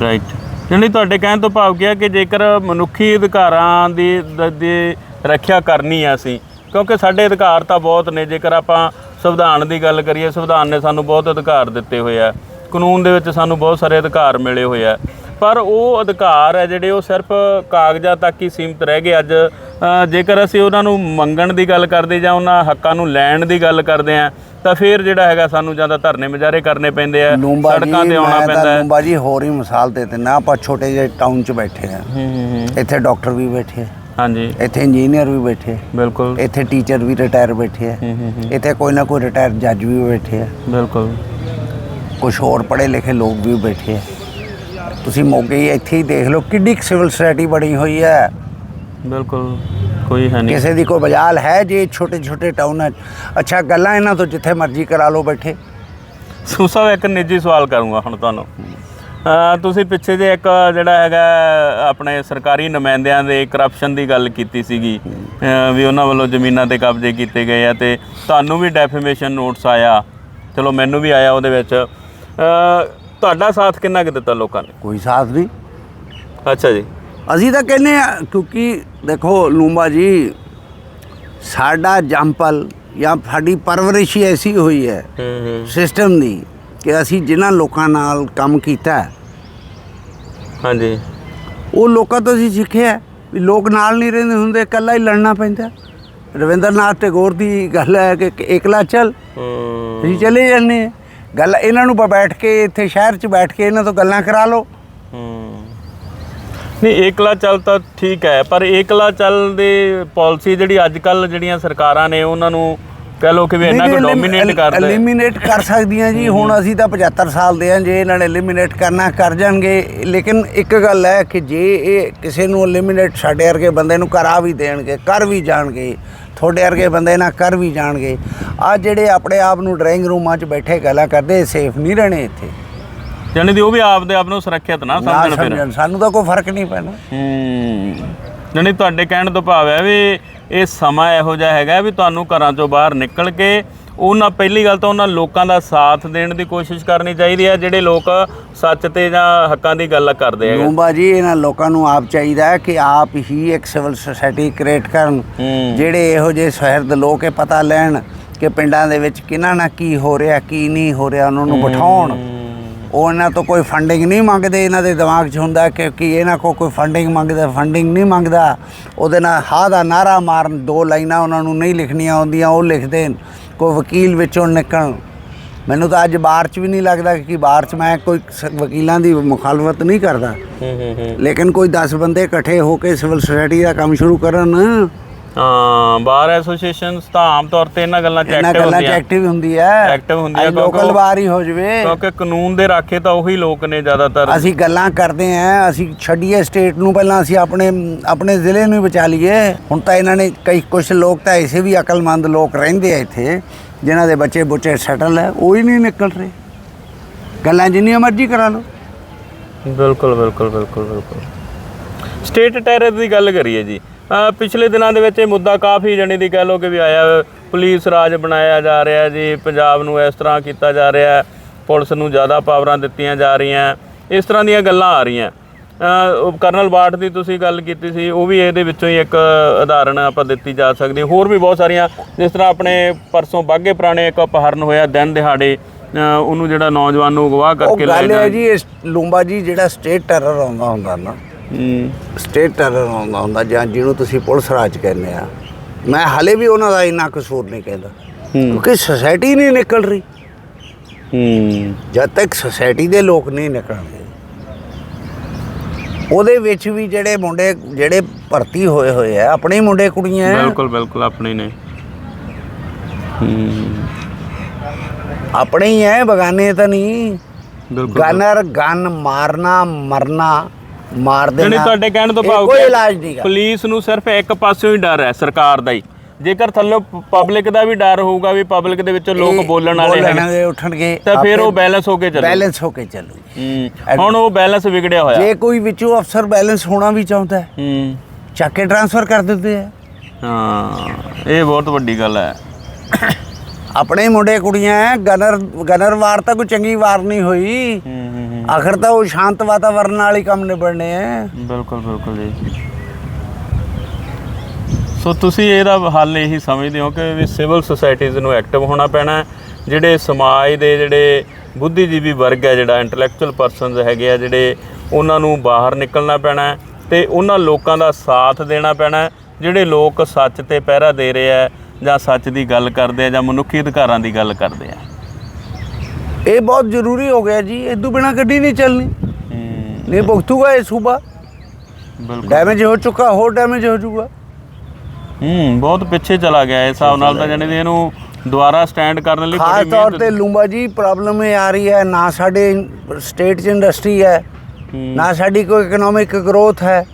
ਰਾਈਟ ਜਿਹੜੀ ਤੁਹਾਡੇ ਕਹਿਣ ਤੋਂ ਭਾਵ ਕੀ ਹੈ ਕਿ ਜੇਕਰ ਮਨੁੱਖੀ ਅਧਿਕਾਰਾਂ ਦੀ ਦ- ਦੀ ਰੱਖਿਆ ਕਰਨੀ ਹੈ ਅਸੀਂ ਕਿਉਂਕਿ ਸਾਡੇ ਅਧਿਕਾਰ ਤਾਂ ਬਹੁਤ ਨੇ ਜੇਕਰ ਆਪਾਂ ਸੰਵਿਧਾਨ ਦੀ ਗੱਲ ਕਰੀਏ ਸੰਵਿਧਾਨ ਨੇ ਸਾਨੂੰ ਬਹੁਤ ਅਧਿਕਾਰ ਦਿੱਤੇ ਹੋਏ ਆ। ਕਾਨੂੰਨ ਦੇ ਵਿੱਚ ਸਾਨੂੰ ਬਹੁਤ ਸਾਰੇ ਅਧਿਕਾਰ ਮਿਲੇ ਹੋਏ ਆ। ਪਰ ਉਹ ਅਧਿਕਾਰ ਹੈ ਜਿਹੜੇ ਉਹ ਸਿਰਫ ਕਾਗਜ਼ਾਂ ਤੱਕ ਹੀ ਸੀਮਿਤ ਰਹਿ ਗਏ। ਅੱਜ ਅ, ਜੇਕਰ ਅਸੀਂ ਉਹਨਾਂ ਨੂੰ ਮੰਗਣ ਦੀ ਗੱਲ ਕਰਦੇ ਜਾਂ ਉਹਨਾਂ ਹੱਕਾਂ ਨੂੰ ਲੈਣ ਦੀ ਗੱਲ ਕਰਦੇ ਆ ਤਾਂ ਫਿਰ ਜਿਹੜਾ ਹੈਗਾ ਸਾਨੂੰ ਜ਼ਿਆਦਾ ਧਰਨੇ ਮੁਜ਼ਾਹਰੇ ਕਰਨੇ ਪੈਂਦੇ ਆ ਲੂੰਬਾ ਜੀ ਸੜਕਾਂ ਤੇ ਆਉਣਾ ਮੈਂ ਪੈਂਦਾ ਤਾਂ ਹੈ। ਲੂੰਬਾ ਜੀ ਹੋਰ ਹੀ ਮਿਸਾਲ ਦੇ ਦਿੰਦਾ ਆਪਾਂ ਛੋਟੇ ਜਿਹੇ ਟਾਊਨ 'ਚ ਬੈਠੇ ਆ। ਹੂੰ ਹੂੰ ਹੂੰ। ਇੱਥੇ ਡਾਕਟਰ ਵੀ ਬੈਠੇ ਆ। ਹਾਂਜੀ। ਇੱਥੇ ਇੰਜੀਨੀਅਰ ਵੀ ਬੈਠੇ ਆ। ਬਿਲਕੁਲ। ਇੱਥੇ ਟੀਚਰ ਵੀ ਰਿਟਾਇਰ ਬੈਠੇ ਆ। ਹੂੰ ਹੂੰ ਹੂੰ। ਇੱਥੇ ਕੋਈ ਨਾ ਕੋਈ ਰਿਟਾਇਰ ਜੱਜ ਵੀ ਬੈਠੇ ਆ। ਬਿਲਕੁਲ। ਕੁਝ ਹੋਰ ਪੜ੍ਹੇ ਲਿਖੇ ਲੋਕ ਵੀ ਬੈਠੇ ਆ। ਤੁਸੀਂ ਮੋਗੇ ਹੀ ਇੱਥੇ ਹੀ ਦੇਖ ਲਓ ਕਿੱਡੀ ਸਿਵਲ ਸੋਸਾਇਟੀ ਬਣੀ ਹੋਈ ਹੈ। ਬਿਲਕੁਲ। ਕੋਈ ਹੈ ਨਹੀਂ। ਕਿਸੇ ਦੀ ਕੋਈ ਮਜਾਲ ਹੈ ਜੇ ਛੋਟੇ ਛੋਟੇ ਟਾਊਨਾਂ 'ਚ ਅੱਛਾ ਗੱਲਾਂ ਇਹਨਾਂ ਤੋਂ ਜਿੱਥੇ ਮਰਜ਼ੀ ਕਰਾ ਲਓ ਬੈਠੇ। ਸੂਸਾ ਇੱਕ ਨਿੱਜੀ ਸਵਾਲ ਕਰੂੰਗਾ ਹੁਣ ਤੁਹਾਨੂੰ। ਤੁਸੀਂ ਪਿੱਛੇ ਜੇ ਇੱਕ ਜਿਹੜਾ ਹੈਗਾ ਆਪਣੇ ਸਰਕਾਰੀ ਨੁਮਾਇੰਦਿਆਂ ਦੇ ਕਰਪਸ਼ਨ ਦੀ ਗੱਲ ਕੀਤੀ ਸੀਗੀ ਵੀ ਉਹਨਾਂ ਵੱਲੋਂ ਜ਼ਮੀਨਾਂ ਤੇ ਕਬਜ਼ੇ ਕੀਤੇ ਗਏ ਆ ਤੇ ਤੁਹਾਨੂੰ ਵੀ ਡੈਫੇਮੇਸ਼ਨ ਨੋਟਿਸ ਆਇਆ। ਚਲੋ ਮੈਨੂੰ ਵੀ ਆਇਆ ਉਹਦੇ ਵਿੱਚ। ਤੁਹਾਡਾ ਸਾਥ ਕਿੰਨਾ ਕੁ ਦਿੱਤਾ ਲੋਕਾਂ ਨੇ? ਕੋਈ ਸਾਥ ਨਹੀਂ। ਅੱਛਾ ਜੀ। ਅਸੀਂ ਤਾਂ ਕਹਿੰਦੇ ਆ ਕਿਉਂਕਿ ਦੇਖੋ ਲੂੰਬਾ ਜੀ ਸਾਡਾ ਜੰਪਲ ਜਾਂ ਸਾਡੀ ਪਰਵਰਿਸ਼ ਹੀ ਐਸੀ ਹੋਈ ਹੈ ਸਿਸਟਮ ਦੀ ਕਿ ਅਸੀਂ ਜਿਨ੍ਹਾਂ ਲੋਕਾਂ ਨਾਲ ਕੰਮ ਕੀਤਾ ਹੈ, ਹਾਂਜੀ। ਉਹ ਲੋਕਾਂ ਤੋਂ ਅਸੀਂ ਸਿੱਖਿਆ ਵੀ ਲੋਕ ਨਾਲ ਨਹੀਂ ਰਹਿੰਦੇ ਹੁੰਦੇ ਇਕੱਲਾ ਹੀ ਲੜਨਾ ਪੈਂਦਾ ਰਵਿੰਦਰਨਾਥ ਟੈਗੋਰ ਦੀ ਗੱਲ ਹੈ ਕਿ ਇਕਲਾ ਚੱਲ ਅਸੀਂ ਚਲੇ ਜਾਂਦੇ ਗੱਲ ਇਹਨਾਂ ਨੂੰ ਬੈਠ ਕੇ ਇੱਥੇ ਸ਼ਹਿਰ 'ਚ ਬੈਠ ਕੇ ਇਹਨਾਂ ਤੋਂ ਗੱਲਾਂ ਕਰਾ ਲਓ। ਨਹੀਂ ਏਕਲਾ ਚੱਲ ਤਾਂ ਠੀਕ ਹੈ ਪਰ ਏਕਲਾ ਚੱਲ ਦੇ ਪਾਲਿਸੀ ਜਿਹੜੀ ਅੱਜ ਕੱਲ ਜਿਹੜੀਆਂ ਸਰਕਾਰਾਂ ਨੇ ਉਹਨਾਂ ਨੂੰ ਕਹਿ ਲੋ ਕਿ ਵੀ ਇਹਨਾਂ ਕੋ ਡੋਮੀਨੇਟ ਕਰਦੇ ਐਲੀਮੀਨੇਟ ਕਰ ਸਕਦੀਆਂ ਜੀ। ਹੁਣ ਅਸੀਂ ਤਾਂ 75 ਸਾਲ ਦੇ ਹਾਂ ਜੇ ਇਹਨਾਂ ਨੇ ਐਲੀਮੀਨੇਟ ਕਰਨਾ ਕਰ ਜਾਣਗੇ। ਲੇਕਿਨ ਇੱਕ ਗੱਲ ਹੈ ਕਿ ਜੇ ਇਹ ਕਿਸੇ ਨੂੰ ਐਲੀਮੀਨੇਟ ਸਾਡੇ ਵਰਗੇ ਬੰਦੇ ਨੂੰ ਕਰਾ ਵੀ ਦੇਣਗੇ ਕਰ ਵੀ ਜਾਣਗੇ ਤੁਹਾਡੇ ਵਰਗੇ ਬੰਦੇ ਨਾਲ ਕਰ ਵੀ ਜਾਣਗੇ। ਆ ਜਿਹੜੇ ਆਪਣੇ ਆਪ ਨੂੰ ਡਰਾਇੰਗ ਰੂਮਾਂ 'ਚ ਬੈਠੇ ਗੱਲਾਂ ਕਰਦੇ ਸੇਫ ਨਹੀਂ ਰਹਿਣੇ ਇੱਥੇ। ਜਾਨੀ ਦੀ ਉਹ ਵੀ ਆਪਦੇ ਆਪ ਨੂੰ ਸੁਰੱਖਿਅਤ ਨਾ ਨਾ ਸਮਝਣ ਫਿਰ। ਸਮਝਣ ਸਾਨੂੰ ਤਾਂ ਕੋਈ ਫ਼ਰਕ ਨਹੀਂ ਪੈਣਾ। ਹੂੰ। ਜਾਨੀ ਤੁਹਾਡੇ ਕਹਿਣ ਤੋਂ ਭਾਵ ਹੈ ਵੀ ਇਹ ਸਮਾਂ ਇਹੋ ਜਿਹਾ ਹੈਗਾ ਵੀ ਤੁਹਾਨੂੰ ਘਰਾਂ ਚੋਂ ਬਾਹਰ ਨਿਕਲ ਕੇ ਉਹਨਾਂ ਪਹਿਲੀ ਗੱਲ ਤਾਂ ਉਹਨਾਂ ਲੋਕਾਂ ਦਾ ਸਾਥ ਦੇਣ ਦੀ ਕੋਸ਼ਿਸ਼ ਕਰਨੀ ਚਾਹੀਦੀ ਹੈ ਜਿਹੜੇ ਲੋਕ ਸੱਚ ਤੇ ਜਾਂ ਹੱਕਾਂ ਦੀ ਗੱਲ ਕਰਦੇ ਹੈਗੇ। ਲੂੰਬਾ ਜੀ ਇਹਨਾਂ ਲੋਕਾਂ ਨੂੰ ਆਪ ਚਾਹੀਦਾ ਹੈ ਕਿ ਆਪ ਹੀ ਇੱਕ ਸਿਵਲ ਸੁਸਾਇਟੀ ਕ੍ਰੀਏਟ ਕਰਨ ਹੂੰ। ਜਿਹੜੇ ਇਹੋ ਜਿਹੇ ਸ਼ਹਿਰ ਦੇ ਲੋਕ ਇਹ ਪਤਾ ਲੈਣ ਕਿ ਪਿੰਡਾਂ ਦੇ ਵਿੱਚ ਕਿਹਨਾਂ ਨਾਲ ਕੀ ਹੋ ਰਿਹਾ ਕੀ ਨਹੀਂ ਹੋ ਰਿਹਾ ਉਹਨਾਂ ਨੂੰ ਬਿਠਾਉਣ। ਉਹ ਇਹਨਾਂ ਤੋਂ ਕੋਈ ਫੰਡਿੰਗ ਨਹੀਂ ਮੰਗਦੇ ਇਹਨਾਂ ਦੇ ਦਿਮਾਗ 'ਚ ਹੁੰਦਾ ਕਿ ਕਿ ਇਹਨਾਂ ਕੋ ਕੋਈ ਫੰਡਿੰਗ ਮੰਗਦਾ ਫੰਡਿੰਗ ਨਹੀਂ ਮੰਗਦਾ। ਉਹਦੇ ਨਾਲ ਹਾਂ ਦਾ ਨਾਰਾ ਮਾਰਨ ਦੋ ਲਾਈਨਾਂ ਉਹਨਾਂ ਨੂੰ ਨਹੀਂ ਲਿਖਣੀਆਂ ਆਉਂਦੀਆਂ ਉਹ ਲਿਖ ਦੇਣ ਕੋਈ ਵਕੀਲ ਵਿੱਚੋਂ ਨਿਕਲਣ। ਮੈਨੂੰ ਤਾਂ ਅੱਜ ਬਾਹਰ 'ਚ ਵੀ ਨਹੀਂ ਲੱਗਦਾ ਕਿ ਬਾਹਰ 'ਚ ਮੈਂ ਕੋਈ ਵਕੀਲਾਂ ਦੀ ਮੁਖਾਲਫਤ ਨਹੀਂ ਕਰਦਾ। ਲੇਕਿਨ ਕੋਈ 10 ਬੰਦੇ ਇਕੱਠੇ ਹੋ ਕੇ ਸਿਵਲ ਸੁਸਾਇਟੀ ਦਾ ਕੰਮ ਸ਼ੁਰੂ ਕਰਨ ਹਾਂ ਬਾਰ ਐਸੋਸੀਏਸ਼ਨਸ ਤਾਂ ਆਮ ਤੌਰ ਤੇ ਇਹਨਾਂ ਗੱਲਾਂ 'ਚ ਇਹਨਾਂ ਐਕਟਿਵ ਗੱਲਾਂ 'ਚ ਹੁੰਦੀਆਂ। ਐਕਟਿਵ ਹੁੰਦੀ ਹੈ। Active ਹੁੰਦੀ ਹੈ ਲੋਕਲ ਬਾਰ ਹੀ ਹੋ ਜਵੇ। ਕਿਉਂਕਿ ਕਾਨੂੰਨ ਦੇ ਰਾਖੇ ਤਾਂ ਉਹੀ ਲੋਕ ਨੇ ਜ਼ਿਆਦਾਤਰ। ਅਸੀਂ ਗੱਲਾਂ ਕਰਦੇ ਆਂ ਅਸੀਂ ਛੱਡੀਏ ਸਟੇਟ ਨੂੰ ਪਹਿਲਾਂ ਅਸੀਂ ਆਪਣੇ ਆਪਣੇ ਜ਼ਿਲ੍ਹੇ ਨੂੰ ਹੀ ਬਚਾ ਲਈਏ। ਹੁਣ ਤਾਂ ਇਹਨਾਂ ਨੇ ਕਈ ਕੁਝ ਲੋਕ ਤਾਂ ਐਸੇ ਵੀ ਅਕਲਮੰਦ ਲੋਕ ਰਹਿੰਦੇ ਆ ਇੱਥੇ ਜਿਨ੍ਹਾਂ ਦੇ ਬੱਚੇ ਬੁੱਚੇ ਸੈਟਲ ਹੈ ਉਹ ਹੀ ਨਹੀਂ ਨਿਕਲ ਰਹੇ। ਗੱਲਾਂ ਜਿੰਨੀਆਂ ਮਰਜ਼ੀ ਕਰਾ ਲਓ। ਬਿਲਕੁਲ ਬਿਲਕੁਲ ਬਿਲਕੁਲ ਬਿਲਕੁਲ। ਸਟੇਟ ਟੈਰਰ ਦੀ ਗੱਲ ਕਰੀਏ ਜੀ। ਪਿਛਲੇ ਦਿਨਾਂ ਦੇ ਵਿੱਚ ਇਹ ਮੁੱਦਾ ਕਾਫੀ ਜਣੇ ਦੀ ਕਹਿ ਲੋ ਕਿ ਵੀ ਆਇਆ ਪੁਲਿਸ ਰਾਜ ਬਣਾਇਆ ਜਾ ਰਿਹਾ ਜੀ ਪੰਜਾਬ ਨੂੰ ਇਸ ਤਰ੍ਹਾਂ ਕੀਤਾ ਜਾ ਰਿਹਾ ਪੁਲਿਸ ਨੂੰ ਜ਼ਿਆਦਾ ਪਾਵਰਾਂ ਦਿੱਤੀਆਂ ਜਾ ਰਹੀਆਂ ਇਸ ਤਰ੍ਹਾਂ ਦੀਆਂ ਗੱਲਾਂ ਆ ਰਹੀਆਂ ਕਰਨਲ ਬਾਠ ਦੀ ਤੁਸੀਂ ਗੱਲ ਕੀਤੀ ਸੀ ਉਹ ਵੀ ਇਹਦੇ ਵਿੱਚੋਂ ਹੀ ਇੱਕ ਉਦਾਹਰਣ ਆਪਾਂ ਦਿੱਤੀ ਜਾ ਸਕਦੀ। ਹੋਰ ਵੀ ਬਹੁਤ ਸਾਰੀਆਂ ਜਿਸ ਤਰ੍ਹਾਂ ਆਪਣੇ ਪਰਸੋਂ ਬਾਗੇ ਪੁਰਾਣੇ ਇੱਕ ਅਪਹਰਨ ਹੋਇਆ ਦਿਨ ਦਿਹਾੜੇ ਉਹਨੂੰ ਜਿਹੜਾ ਨੌਜਵਾਨ ਨੂੰ ਅਗਵਾ ਕਰਕੇ ਲੈ ਗਿਆ ਜੀ ਇਸ ਲੂੰਬਾ ਜੀ ਜਿਹੜਾ ਸਟੇਟ ਟੈਰਰ ਆਉਂਦਾ ਹੁੰਦਾ ਨਾ ਸਟੇਟ ਟੈਰਰ ਆਉਂਦਾ ਹੁੰਦਾ ਜਾਂ ਜਿਹਨੂੰ ਤੁਸੀਂ ਪੁਲਿਸ ਰਾਜ ਕਹਿੰਦੇ ਆ। ਮੈਂ ਹਾਲੇ ਵੀ ਉਹਨਾਂ ਦਾ ਇੰਨਾ ਕਸੂਰ ਨਹੀਂ ਕਹਿੰਦਾ। ਹੂੰ। ਕਿਉਂਕਿ ਸੋਸਾਇਟੀ ਨਹੀਂ ਨਿਕਲ ਰਹੀ। ਹੂੰ। ਜਦ ਤੱਕ ਸੋਸਾਇਟੀ ਦੇ ਲੋਕ ਨਹੀਂ ਨਿਕਲਣਗੇ। ਉਹਦੇ ਵਿੱਚ ਵੀ ਜਿਹੜੇ ਮੁੰਡੇ ਜਿਹੜੇ ਭਰਤੀ ਹੋਏ ਹੋਏ ਆ ਆਪਣੇ ਹੀ ਮੁੰਡੇ ਕੁੜੀਆਂ ਆ, ਬਿਲਕੁਲ ਬਿਲਕੁਲ ਆਪਣੇ ਨੇ। ਹੂੰ। ਆਪਣੇ ਹੀ ਐ ਬਗਾਨੇ ਤਾਂ ਨਹੀਂ। ਬਿਲਕੁਲ। ਗਨਰ ਗਨ ਮਾਰਨਾ ਮਰਨਾ। ਮਾਰ ਦੇਣਾ। ਤੁਹਾਡੇ ਕਹਿਣ ਤੋਂ ਭਾਵ ਕੋਈ ਇਲਾਜ ਨਹੀਂਗਾ ਪੁਲਿਸ ਨੂੰ ਸਿਰਫ ਇੱਕ ਪਾਸਿਓਂ ਹੀ ਡਰ ਹੈ ਸਰਕਾਰ ਦਾ ਹੀ। ਜੇਕਰ ਥੱਲੇ ਪਬਲਿਕ ਦਾ ਵੀ ਡਰ ਹੋਊਗਾ ਵੀ ਪਬਲਿਕ ਦੇ ਵਿੱਚੋਂ ਲੋਕ ਇਹ ਬੋਲਣ ਵਾਲੇ ਹੈਗੇ ਬੋਲਣਗੇ, ਉੱਠਣਗੇ ਤਾਂ ਫਿਰ ਉਹ ਬੈਲੈਂਸ ਹੋ ਕੇ ਚੱਲੂ ਬੈਲੈਂਸ ਹੋ ਕੇ ਚੱਲੂ ਹੂੰ ਹੁਣ ਉਹ ਬੈਲੈਂਸ ਵਿਗੜਿਆ ਹੋਇਆ। ਜੇ ਕੋਈ ਵਿੱਚੋਂ ਅਫਸਰ ਬੈਲੈਂਸ ਹੋਣਾ ਵੀ ਚਾਹੁੰਦਾ ਹੈ ਹੂੰ। ਚੱਕ ਕੇ ਟ੍ਰਾਂਸਫਰ ਕਰ ਦਿੰਦੇ ਆ। ਹਾਂ ਇਹ ਬਹੁਤ ਵੱਡੀ ਗੱਲ ਹੈ। ਆਪਣੇ ਮੁੰਡੇ ਕੁੜੀਆਂ ਗਨਰ ਗਨਰ ਵਾਰ ਤਾਂ ਕੋਈ ਚੰਗੀ ਵਾਰ ਨਹੀਂ ਹੋਈ। ਆਖਰ ਤਾਂ ਉਹ ਸ਼ਾਂਤ ਵਾਤਾਵਰਨ ਨਾਲ ਹੀ ਕੰਮ ਨਿਬੜਨੇ ਆ ਬਿਲਕੁਲ ਬਿਲਕੁਲ ਜੀ ਸੋ ਤੁਸੀਂ ਇਹਦਾ ਹੱਲ ਇਹੀ ਸਮਝਦੇ ਹੋ ਕਿ ਵੀ ਸਿਵਲ ਸੁਸਾਇਟੀਜ਼ ਨੂੰ ਐਕਟਿਵ ਹੋਣਾ ਪੈਣਾ ਹੈ। ਜਿਹੜੇ ਸਮਾਜ ਦੇ ਜਿਹੜੇ ਬੁੱਧੀਜੀਵੀ ਵਰਗ ਹੈ ਜਿਹੜਾ ਇੰਟੈਲੈਕਚੁਅਲ ਪਰਸਨਸ ਹੈਗੇ ਆ ਜਿਹੜੇ ਉਹਨਾਂ ਨੂੰ ਬਾਹਰ ਨਿਕਲਣਾ ਪੈਣਾ ਹੈ ਤੇ ਉਹਨਾਂ ਲੋਕਾਂ ਦਾ ਸਾਥ ਦੇਣਾ ਪੈਣਾ ਹੈ, ਜਿਹੜੇ ਲੋਕ ਸੱਚ ਤੇ ਪਹਿਰਾ ਦੇ ਰਹੇ ਆ ਜਾਂ ਸੱਚ ਦੀ ਗੱਲ ਕਰਦੇ ਆ ਜਾਂ ਮਨੁੱਖੀ ਅਧਿਕਾਰਾਂ ਦੀ ਗੱਲ ਕਰਦੇ ਆ ਇਹ ਬਹੁਤ ਜ਼ਰੂਰੀ ਹੋ ਗਿਆ ਜੀ ਇਹ ਤੋਂ ਬਿਨਾ ਗੱਡੀ ਨਹੀਂ ਚੱਲਣੀ। ਨਹੀਂ ਭੁਗਤੂਗਾ ਇਹ ਸੂਬਾ। ਬਿਲਕੁਲ। ਡੈਮੇਜ ਹੋ ਚੁੱਕਾ ਹੋਰ ਡੈਮੇਜ ਹੋ ਜਾਊਗਾ। ਹੂੰ ਬਹੁਤ ਪਿੱਛੇ ਚਲਾ ਗਿਆ ਇਸ ਹਿਸਾਬ ਨਾਲ ਤਾਂ ਕਿ ਇਹਨੂੰ ਦੁਬਾਰਾ ਸਟੈਂਡ ਕਰਨ ਲਈ ਖਾਸ ਤੌਰ ਤੇ ਲੂੰਬਾ ਜੀ ਪ੍ਰੋਬਲਮ ਇਹ ਆ ਰਹੀ ਹੈ ਨਾ ਸਾਡੇ ਸਟੇਟ 'ਚ ਇੰਡਸਟਰੀ ਹੈ ਨਾ ਸਾਡੀ ਕੋਈ ਇਕਨੋਮਿਕ ਗਰੋਥ ਹੈ।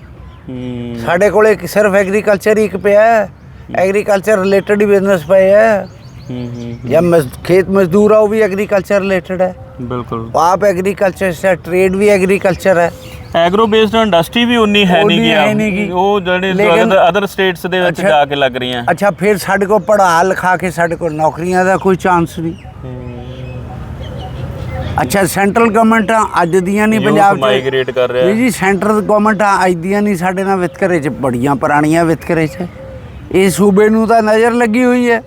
ਸਾਡੇ ਕੋਲੇ ਸਿਰਫ ਐਗਰੀਕਲਚਰ ਹੀ ਇੱਕ ਪਿਆ ਹੈ। ਐਗਰੀਕਲਚਰ ਰਿਲੇਟਡ ਹੀ ਬਿਜ਼ਨਸ ਪਏ ਹੈ। ਹੂੰ ਹੂੰ ਜਾਂ ਮਜ਼- ਖੇਤ ਮਜ਼ਦੂਰ ਆ ਉਹ ਵੀ ਐਗਰੀਕਲਚਰ ਰਿਲੇਟਡ ਹੈ। ਬਿਲਕੁਲ। ਆਪ ਐਗਰੀਕਲਚਰ ਸੇ ਟ੍ਰੇਡ ਵੀ ਐਗਰੀਕਲਚਰ ਹੈ। ਐਗਰੋ ਬੇਸਡ ਇੰਡਸਟਰੀ ਵੀ ਉਨੀ ਹੈ ਉਨੀ ਨਹੀਂ ਹੈ ਨੀ ਗੀ। ਉਹ ਜਿਹੜੇ ਲੇਕਿਨ- ਅਦਰ ਸਟੇਟਸ ਦੇ ਵਿੱਚ ਅੱਛਾ। ਜਾ ਕੇ ਲੱਗ ਰਹੀਆਂ। ਅੱਛਾ ਫਿਰ ਸਾਡੇ ਕੋਲ ਪੜ੍ਹਾ ਲਿਖਾ ਕੇ ਸਾਡੇ ਕੋਲ ਨੌਕਰੀਆਂ ਦਾ ਕੋਈ ਚਾਂਸ ਨਹੀਂ। ਅੱਛਾ ਸੈਂਟਰਲ ਗਵਰਨਮੈਂਟ ਅੱਜ ਦੀਆਂ ਨਹੀਂ ਪੰਜਾਬ 'ਚ ਮਾਈਗ੍ਰੇਟ ਕਰ ਰਿਹਾ। ਨਹੀਂ ਜੀ ਸੈਂਟਰਲ ਗਵਰਨਮੈਂਟ ਅੱਜ ਦੀਆਂ ਨਹੀਂ ਸਾਡੇ ਨਾਲ ਵਿਤਕਰੇ 'ਚ ਬੜੀਆਂ ਪੁਰਾਣੀਆਂ ਵਿਤਕਰੇ 'ਚ। ਇਹ ਸੂਬੇ ਨੂੰ ਤਾਂ ਨਜ਼ਰ ਲੱਗੀ ਹੋਈ ਹੈ।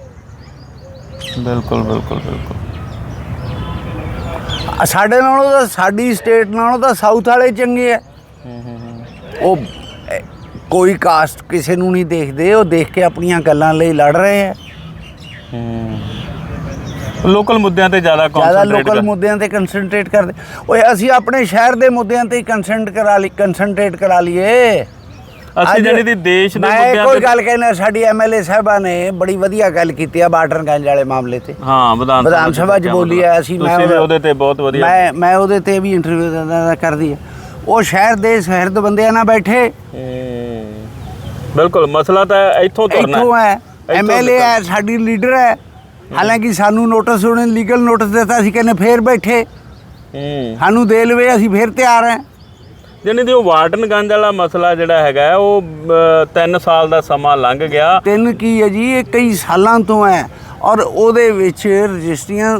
ਬਿਲਕੁਲ ਬਿਲਕੁਲ ਬਿਲਕੁਲ। ਆ ਸਾਡੇ ਨਾਲੋਂ ਤਾਂ ਸਾਡੀ ਸਟੇਟ ਨਾਲੋਂ ਤਾਂ ਸਾਊਥ ਵਾਲੇ ਚੰਗੇ ਆ। ਉਹ ਅਹ, ਕੋਈ ਕਾਸਟ ਕਿਸੇ ਨੂੰ ਨਹੀਂ ਦੇਖਦੇ ਉਹ ਦੇਖ ਕੇ ਆਪਣੀਆਂ ਗੱਲਾਂ ਲਈ ਲੜ ਰਹੇ ਆ। ਲੋਕਲ ਮੁੱਦਿਆਂ ਤੇ ਜ਼ਿਆਦਾ ਜ਼ਿਆਦਾ ਕਨਸੈਂਟਰੇਟ ਲੋਕਲ ਮੁੱਦਿਆਂ ਤੇ ਕਨਸੈਂਟਰੇਟ ਕਰਦੇ। ਓਏ ਅਸੀਂ ਆਪਣੇ ਸ਼ਹਿਰ ਦੇ ਮੁੱਦਿਆਂ ਤੇ ਹੀ ਕੰਸੈਂਟ ਕਰਾ ਲਈ ਕਨਸੈਂਟਰੇਟ ਕਰਾ ਲਈਏ। ਅਸੀਂ ਅੱਜ ਜਿਹੜੀ ਦੀ ਦੇਸ਼ ਦੇ ਮੈਂ ਮੁੱਦਿਆਂ ਕੋਈ ਗੱਲ ਕਹਿਣਾ ਸਾਡੀ ਐਮਐਲਏ ਸਾਹਿਬਾਂ ਨੇ ਬੜੀ ਵਧੀਆ ਗੱਲ ਕੀਤੀ ਆ ਬਾਰਡਰਗੰਜ ਵਾਲੇ ਮਾਮਲੇ ਤੇ। ਹਾਂ ਵਿਧਾਨ ਵਿਧਾਨ ਸਭਾ 'ਚ ਬੋਲੀ ਆ ਅਸੀਂ ਤੁਸੀਂ ਵੀ ਉਹਦੇ ਤੇ ਬਹੁਤ ਵਧੀਆ ਮੈਂ ਮੈਂ ਉਹਦੇ ਤੇ ਵੀ ਇੰਟਰਵਿਊ ਦਿੰਦਾ ਕਰਦੀ ਆ। ਉਹ ਸ਼ਹਿਰ ਦੇ ਸ਼ਹਿਰਦ ਬੰਦਿਆਂ ਨਾਲ ਬੈਠੇ। ਹੂੰ। ਬਿਲਕੁਲ ਮਸਲਾ ਤਾਂ ਇੱਥੋਂ ਤੁਰਨਾ ਇੱਥੋਂ ਹੈ। ਐਮਐਲਏ ਹੈ ਸਾਡੀ ਲੀਡਰ ਹੈ। ਹਾਲਾਂਕਿ ਸਾਨੂੰ ਨੋਟਿਸ ਉਹਨੇ ਲੀਗਲ ਨੋਟਿਸ ਦਿੱਤਾ ਅਸੀਂ ਕਹਿੰਦੇ ਫੇਰ ਬੈਠੇ। ਹੂੰ। ਸਾਨੂੰ ਦੇ ਲਵੇ ਅਸੀਂ ਫੇਰ ਤਿਆਰ ਹਾਂ। ਜਿਹਨੇ ਦੀ ਉਹ ਵਾਰਡਨ ਗੰਜ ਵਾਲਾ ਮਸਲਾ ਜਿਹੜਾ ਹੈਗਾ ਉਹ 3 ਸਾਲ ਦਾ ਸਮਾਂ ਲੰਘ ਗਿਆ। ਤਿੰਨ ਕੀ ਹੈ ਜੀ ਇਹ ਕਈ ਸਾਲਾਂ ਤੋਂ ਹੈ ਔਰ ਉਹਦੇ ਵਿੱਚ ਰਜਿਸਟਰੀਆਂ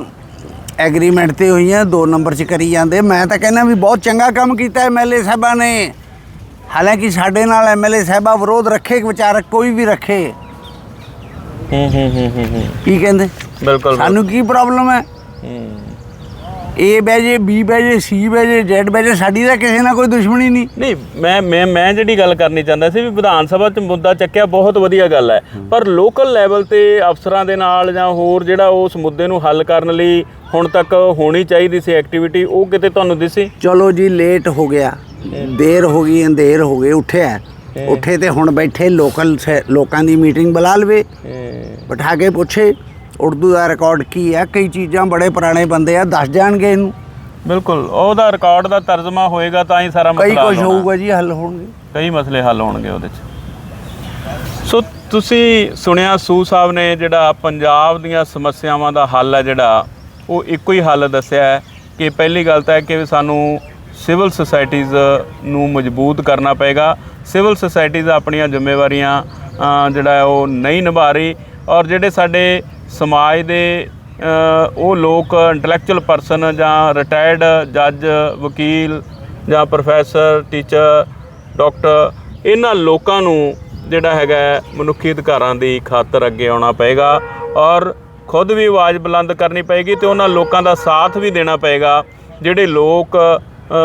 ਐਗਰੀਮੈਂਟ ਤੇ ਹੋਈਆਂ ਦੋ ਨੰਬਰ 'ਚ ਕਰੀ ਜਾਂਦੇ। ਮੈਂ ਤਾਂ ਕਹਿੰਦਾ ਵੀ ਬਹੁਤ ਚੰਗਾ ਕੰਮ ਕੀਤਾ ਐਮਐਲਏ ਸਾਹਿਬਾਂ ਨੇ। ਹਾਲਾਂਕਿ ਸਾਡੇ ਨਾਲ ਐਮਐਲਏ ਸਾਹਿਬਾ ਵਿਰੋਧ ਰੱਖੇ ਵਿਚਾਰਕ ਕੋਈ ਵੀ ਰੱਖੇ। ਹੂੰ ਹੂੰ ਹੂੰ ਹੂੰ ਕੀ ਕਹਿੰਦੇ? ਬਿਲਕੁਲ ਸਾਨੂੰ ਕੀ ਪ੍ਰੋਬਲਮ ਹੈ? ਹੂੰ। ਏ ਬਹਿ ਜੇ ਬੀ ਬਹਿ ਜੇ ਸੀ ਬਹਿ ਜੇ ਜ਼ੈਡ ਬਹਿ ਜੇ ਸਾਡੀ ਤਾਂ ਕਿਸੇ ਨਾਲ ਕੋਈ ਦੁਸ਼ਮਣੀ ਨਹੀਂ। ਨਹੀਂ ਮੈਂ ਮੈਂ ਮੈਂ ਜਿਹੜੀ ਗੱਲ ਕਰਨੀ ਚਾਹੁੰਦਾ ਸੀ ਵੀ ਵਿਧਾਨ ਸਭਾ 'ਚ ਮੁੱਦਾ ਚੱਕਿਆ ਬਹੁਤ ਵਧੀਆ ਗੱਲ ਹੈ। ਪਰ ਲੋਕਲ ਲੈਵਲ ਤੇ ਅਫਸਰਾਂ ਦੇ ਨਾਲ ਜਾਂ ਹੋਰ ਜਿਹੜਾ ਉਸ ਮੁੱਦੇ ਨੂੰ ਹੱਲ ਕਰਨ ਲਈ ਹੁਣ ਤੱਕ ਹੋਣੀ ਚਾਹੀਦੀ ਸੀ ਐਕਟੀਵਿਟੀ ਉਹ ਕਿਤੇ ਤੁਹਾਨੂੰ ਦਿਸੀ? ਚਲੋ ਜੀ ਲੇਟ ਹੋ ਗਿਆ। ਦੇਰ ਹੋ ਗਈ ਅੰਧੇਰ ਹੋ ਗਏ ਉੱਠਿਆ। ਉੱਠੇ ਤੇ ਹੁਣ ਬੈਠੇ ਲੋਕਲ ਲੋਕਾਂ ਦੀ ਮੀਟਿੰਗ ਬੁਲਾ ਲਵੇ। ਬਿਠਾ ਕੇ ਪੁੱਛੇ। ਉਰਦੂ ਦਾ ਰਿਕਾਰਡ ਕੀ ਹੈ? ਕਈ ਚੀਜ਼ਾਂ ਬੜੇ ਪੁਰਾਣੇ ਬੰਦੇ ਆ ਦੱਸ ਜਾਣਗੇ ਇਹਨੂੰ? ਬਿਲਕੁਲ ਉਹਦਾ ਰਿਕਾਰਡ ਦਾ ਤਰਜਮਾ ਹੋਏਗਾ ਤਾਂ ਹੀ ਸਾਰਾ ਕਈ ਮਸਲਾ ਕੁਝ ਹੱਲ ਹੋਣਾ। ਹੋਊਗਾ ਜੀ ਹੱਲ ਹੋਣਗੇ। ਕਈ ਮਸਲੇ ਹੱਲ ਹੋਣਗੇ ਉਹਦੇ 'ਚ। ਸੋ ਤੁਸੀਂ ਸੁਣਿਆ ਸੂ ਸਾਹਿਬ ਨੇ ਜਿਹੜਾ ਪੰਜਾਬ ਦੀਆਂ ਸਮੱਸਿਆਵਾਂ ਦਾ ਹੱਲ ਹੈ ਜਿਹੜਾ ਉਹ ਇੱਕੋ ਹੀ ਹੱਲ ਦੱਸਿਆ ਹੈ ਕਿ ਪਹਿਲੀ ਗੱਲ ਤਾਂ ਹੈ ਕਿ ਸਾਨੂੰ ਸਿਵਲ ਸੁਸਾਇਟੀਜ਼ ਨੂੰ ਮਜ਼ਬੂਤ ਕਰਨਾ ਪਏਗਾ। ਸਿਵਲ ਸੁਸਾਇਟੀਜ਼ ਆਪਣੀਆਂ ਜ਼ਿੰਮੇਵਾਰੀਆਂ ਅ, ਜਿਹੜਾ ਹੈ ਉਹ ਨਹੀਂ ਨਿਭਾ ਰਹੀ ਔਰ ਜਿਹੜੇ ਸਾਡੇ ਸਮਾਜ ਦੇ ਉਹ ਲੋਕ ਇੰਟੈਲੈਕਚੁਅਲ ਪਰਸਨ ਜਾਂ ਰਿਟਾਇਰਡ ਜੱਜ ਵਕੀਲ ਜਾਂ ਪ੍ਰੋਫੈਸਰ ਟੀਚਰ ਡਾਕਟਰ ਇਹਨਾਂ ਲੋਕਾਂ ਨੂੰ ਜਿਹੜਾ ਹੈਗਾ ਮਨੁੱਖੀ ਅਧਿਕਾਰਾਂ ਦੀ ਖਾਤਰ ਅੱਗੇ ਆਉਣਾ ਪਏਗਾ ਔਰ ਖੁਦ ਵੀ ਆਵਾਜ਼ ਬੁਲੰਦ ਕਰਨੀ ਪਏਗੀ ਤੇ ਉਹਨਾਂ ਲੋਕਾਂ ਦਾ ਸਾਥ ਵੀ ਦੇਣਾ ਪਏਗਾ। ਜਿਹੜੇ ਲੋਕ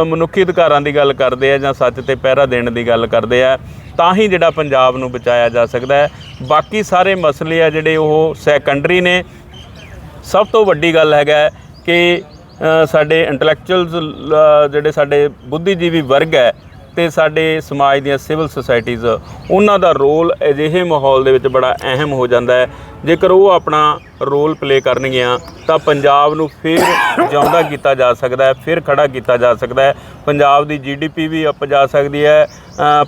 ਮਨੁੱਖੀ ਅਧਿਕਾਰਾਂ ਦੀ ਗੱਲ ਕਰਦੇ ਆ ਜਾਂ ਸੱਚ ਤੇ ਪਹਿਰਾ ਦੇਣ ਦੀ ਗੱਲ ਕਰਦੇ ਆ, ਤਾਂ ਹੀ ਜਿਹੜਾ ਪੰਜਾਬ ਨੂੰ ਬਚਾਇਆ ਜਾ ਸਕਦਾ ਹੈ। ਬਾਕੀ ਸਾਰੇ ਮਸਲੇ ਆ ਜਿਹੜੇ ਉਹ ਸੈਕੰਡਰੀ ਨੇ। ਸਭ ਤੋਂ ਵੱਡੀ ਗੱਲ ਹੈਗਾ ਕਿ ਸਾਡੇ ਇੰਟੈਲੈਕਚੁਅਲਸ ਜਿਹੜੇ ਸਾਡੇ ਬੁੱਧੀਜੀਵੀ ਵਰਗ ਹੈ ਤੇ ਸਾਡੇ ਸਮਾਜ ਦੀਆਂ ਸਿਵਲ ਸੁਸਾਇਟੀਜ਼, ਉਹਨਾਂ ਦਾ ਰੋਲ ਅਜਿਹੇ ਮਾਹੌਲ ਦੇ ਵਿੱਚ ਬੜਾ ਅਹਿਮ ਹੋ ਜਾਂਦਾ ਹੈ। ਜੇਕਰ ਉਹ ਆਪਣਾ ਰੋਲ ਪਲੇ ਕਰਨਗੀਆਂ, ਤਾਂ ਪੰਜਾਬ ਨੂੰ ਫਿਰ ਜਿਉਂਦਾ ਕੀਤਾ ਜਾ ਸਕਦਾ ਹੈ, ਫਿਰ ਖੜਾ ਕੀਤਾ ਜਾ ਸਕਦਾ ਹੈ। ਪੰਜਾਬ ਦੀ ਜੀਡੀਪੀ ਵੀ ਅਪ ਜਾ ਸਕਦੀ ਹੈ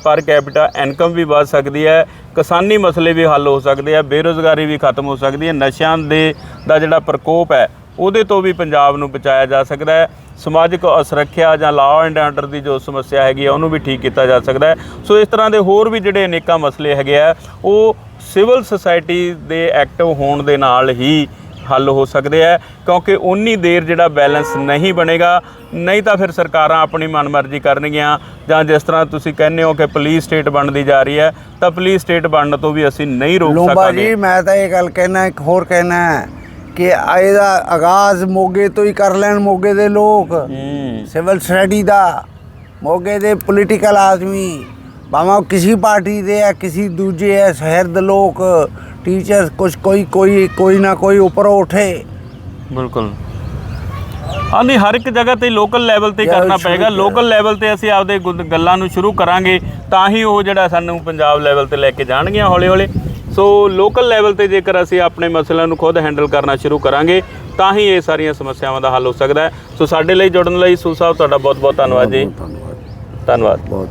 ਪਰ ਕੈਪੀਟਾ ਇਨਕਮ ਵੀ ਵੱਧ ਸਕਦੀ ਹੈ, ਕਿਸਾਨੀ ਮਸਲੇ ਵੀ ਹੱਲ ਹੋ ਸਕਦੇ ਆ, ਬੇਰੋਜ਼ਗਾਰੀ ਵੀ ਖਤਮ ਹੋ ਸਕਦੀ ਹੈ, ਨਸ਼ਿਆਂ ਦੇ, ਦਾ ਜਿਹੜਾ ਪ੍ਰਕੋਪ ਹੈ ਉਹਦੇ ਤੋਂ ਵੀ ਪੰਜਾਬ ਨੂੰ ਬਚਾਇਆ ਜਾ ਸਕਦਾ ਹੈ। ਸਮਾਜਿਕ ਅਸੁਰੱਖਿਆ ਜਾਂ ਲਾਅ ਐਂਡ ਆਰਡਰ ਦੀ ਜੋ ਸਮੱਸਿਆ ਹੈਗੀ ਆ ਉਹਨੂੰ ਵੀ ਠੀਕ ਕੀਤਾ ਜਾ ਸਕਦਾ ਹੈ। ਸੋ ਇਸ ਤਰ੍ਹਾਂ ਦੇ ਹੋਰ ਵੀ ਜਿਹੜੇ ਅਨੇਕਾਂ ਮਸਲੇ ਹੈਗੇ ਆ ਉਹ ਸਿਵਲ ਸੁਸਾਇਟੀ ਦੇ ਐਕਟਿਵ ਹੋਣ ਦੇ ਨਾਲ ਹੀ ਹੱਲ ਹੋ ਸਕਦੇ ਆ ਕਿਉਂਕਿ ਉਨੀ ਦੇਰ ਜਿਹੜਾ ਬੈਲੈਂਸ ਨਹੀਂ ਬਣੇਗਾ ਨਹੀਂ ਤਾਂ ਫਿਰ ਸਰਕਾਰਾਂ ਆਪਣੀ ਮਨਮਰਜ਼ੀ ਕਰਨਗੀਆਂ। ਜਾਂ ਜਿਸ ਤਰ੍ਹਾਂ ਤੁਸੀਂ ਕਹਿੰਦੇ ਹੋ ਕਿ ਪੁਲਿਸ ਸਟੇਟ ਬਣਦੀ ਜਾ ਰਹੀ ਹੈ ਤਾਂ ਪੁਲਿਸ ਸਟੇਟ ਬਣਨ ਤੋਂ ਵੀ ਅਸੀਂ ਨਹੀਂ ਰੋਕ ਲੂੰਬਾ ਸਕਾਂਗੇ। ਜੀ ਮੈਂ ਤਾਂ ਇਹ ਗੱਲ ਕਹਿਣਾ ਇੱਕ ਹੋਰ ਕਹਿਣਾ ਹੈ। ਕਿ ਇਹਦਾ ਆਗਾਜ਼ ਮੋਗੇ ਤੋਂ ਹੀ ਕਰ ਲੈਣ ਮੋਗੇ ਦੇ ਲੋਕ। ਸਿਵਲ ਸਟੱਡੀ ਦਾ ਮੋਗੇ ਦੇ ਪੋਲੀਟੀਕਲ ਆਦਮੀ। ਭਾਵੇਂ ਕਿਸੇ ਪਾਰਟੀ ਦੇ ਆ ਕਿਸੇ ਦੂਜੇ ਹੈ ਸ਼ਹਿਰ ਦੇ ਲੋਕ ਟੀਚਰ ਕੁਛ ਕੋਈ ਕੋਈ ਕੋਈ ਨਾ ਕੋਈ ਉੱਪਰੋਂ ਉਠੇ। ਬਿਲਕੁਲ। ਹਾਂ ਨਹੀਂ ਹਰ ਇੱਕ ਜਗ੍ਹਾ ਤੇ ਲੋਕਲ ਲੈਵਲ ਤੇ ਕਰਨਾ ਪਏਗਾ। ਲੋਕਲ ਲੈਵਲ ਤੇ ਅਸੀਂ ਆਪਦੇ ਗੱਲਾਂ ਨੂੰ ਸ਼ੁਰੂ ਕਰਾਂਗੇ ਤਾਂ ਹੀ ਉਹ ਜਿਹੜਾ ਸਾਨੂੰ ਪੰਜਾਬ ਲੈਵਲ ਤੇ ਲੈ ਕੇ ਜਾਣਗੀਆਂ ਹੌਲੀ ਹੌਲੀ ਸੋ ਲੋਕਲ ਲੈਵਲ ਤੇ ਜੇਕਰ ਅਸੀਂ ਆਪਣੇ ਮਸਲਿਆਂ ਨੂੰ ਖੁਦ ਹੈਂਡਲ ਕਰਨਾ ਸ਼ੁਰੂ ਕਰਾਂਗੇ ਤਾਂ ਹੀ ਇਹ ਸਾਰੀਆਂ ਸਮੱਸਿਆਵਾਂ ਦਾ ਹੱਲ ਹੋ ਸਕਦਾ ਹੈ। ਸੋ ਸਾਡੇ ਲਈ ਜੁੜਨ ਲਈ ਸੂ ਸਾਹਿਬ ਤੁਹਾਡਾ ਬਹੁਤ ਬਹੁਤ ਧੰਨਵਾਦ ਜੀ। ਧੰਨਵਾਦ। ਧੰਨਵਾਦ। ਬਹੁਤ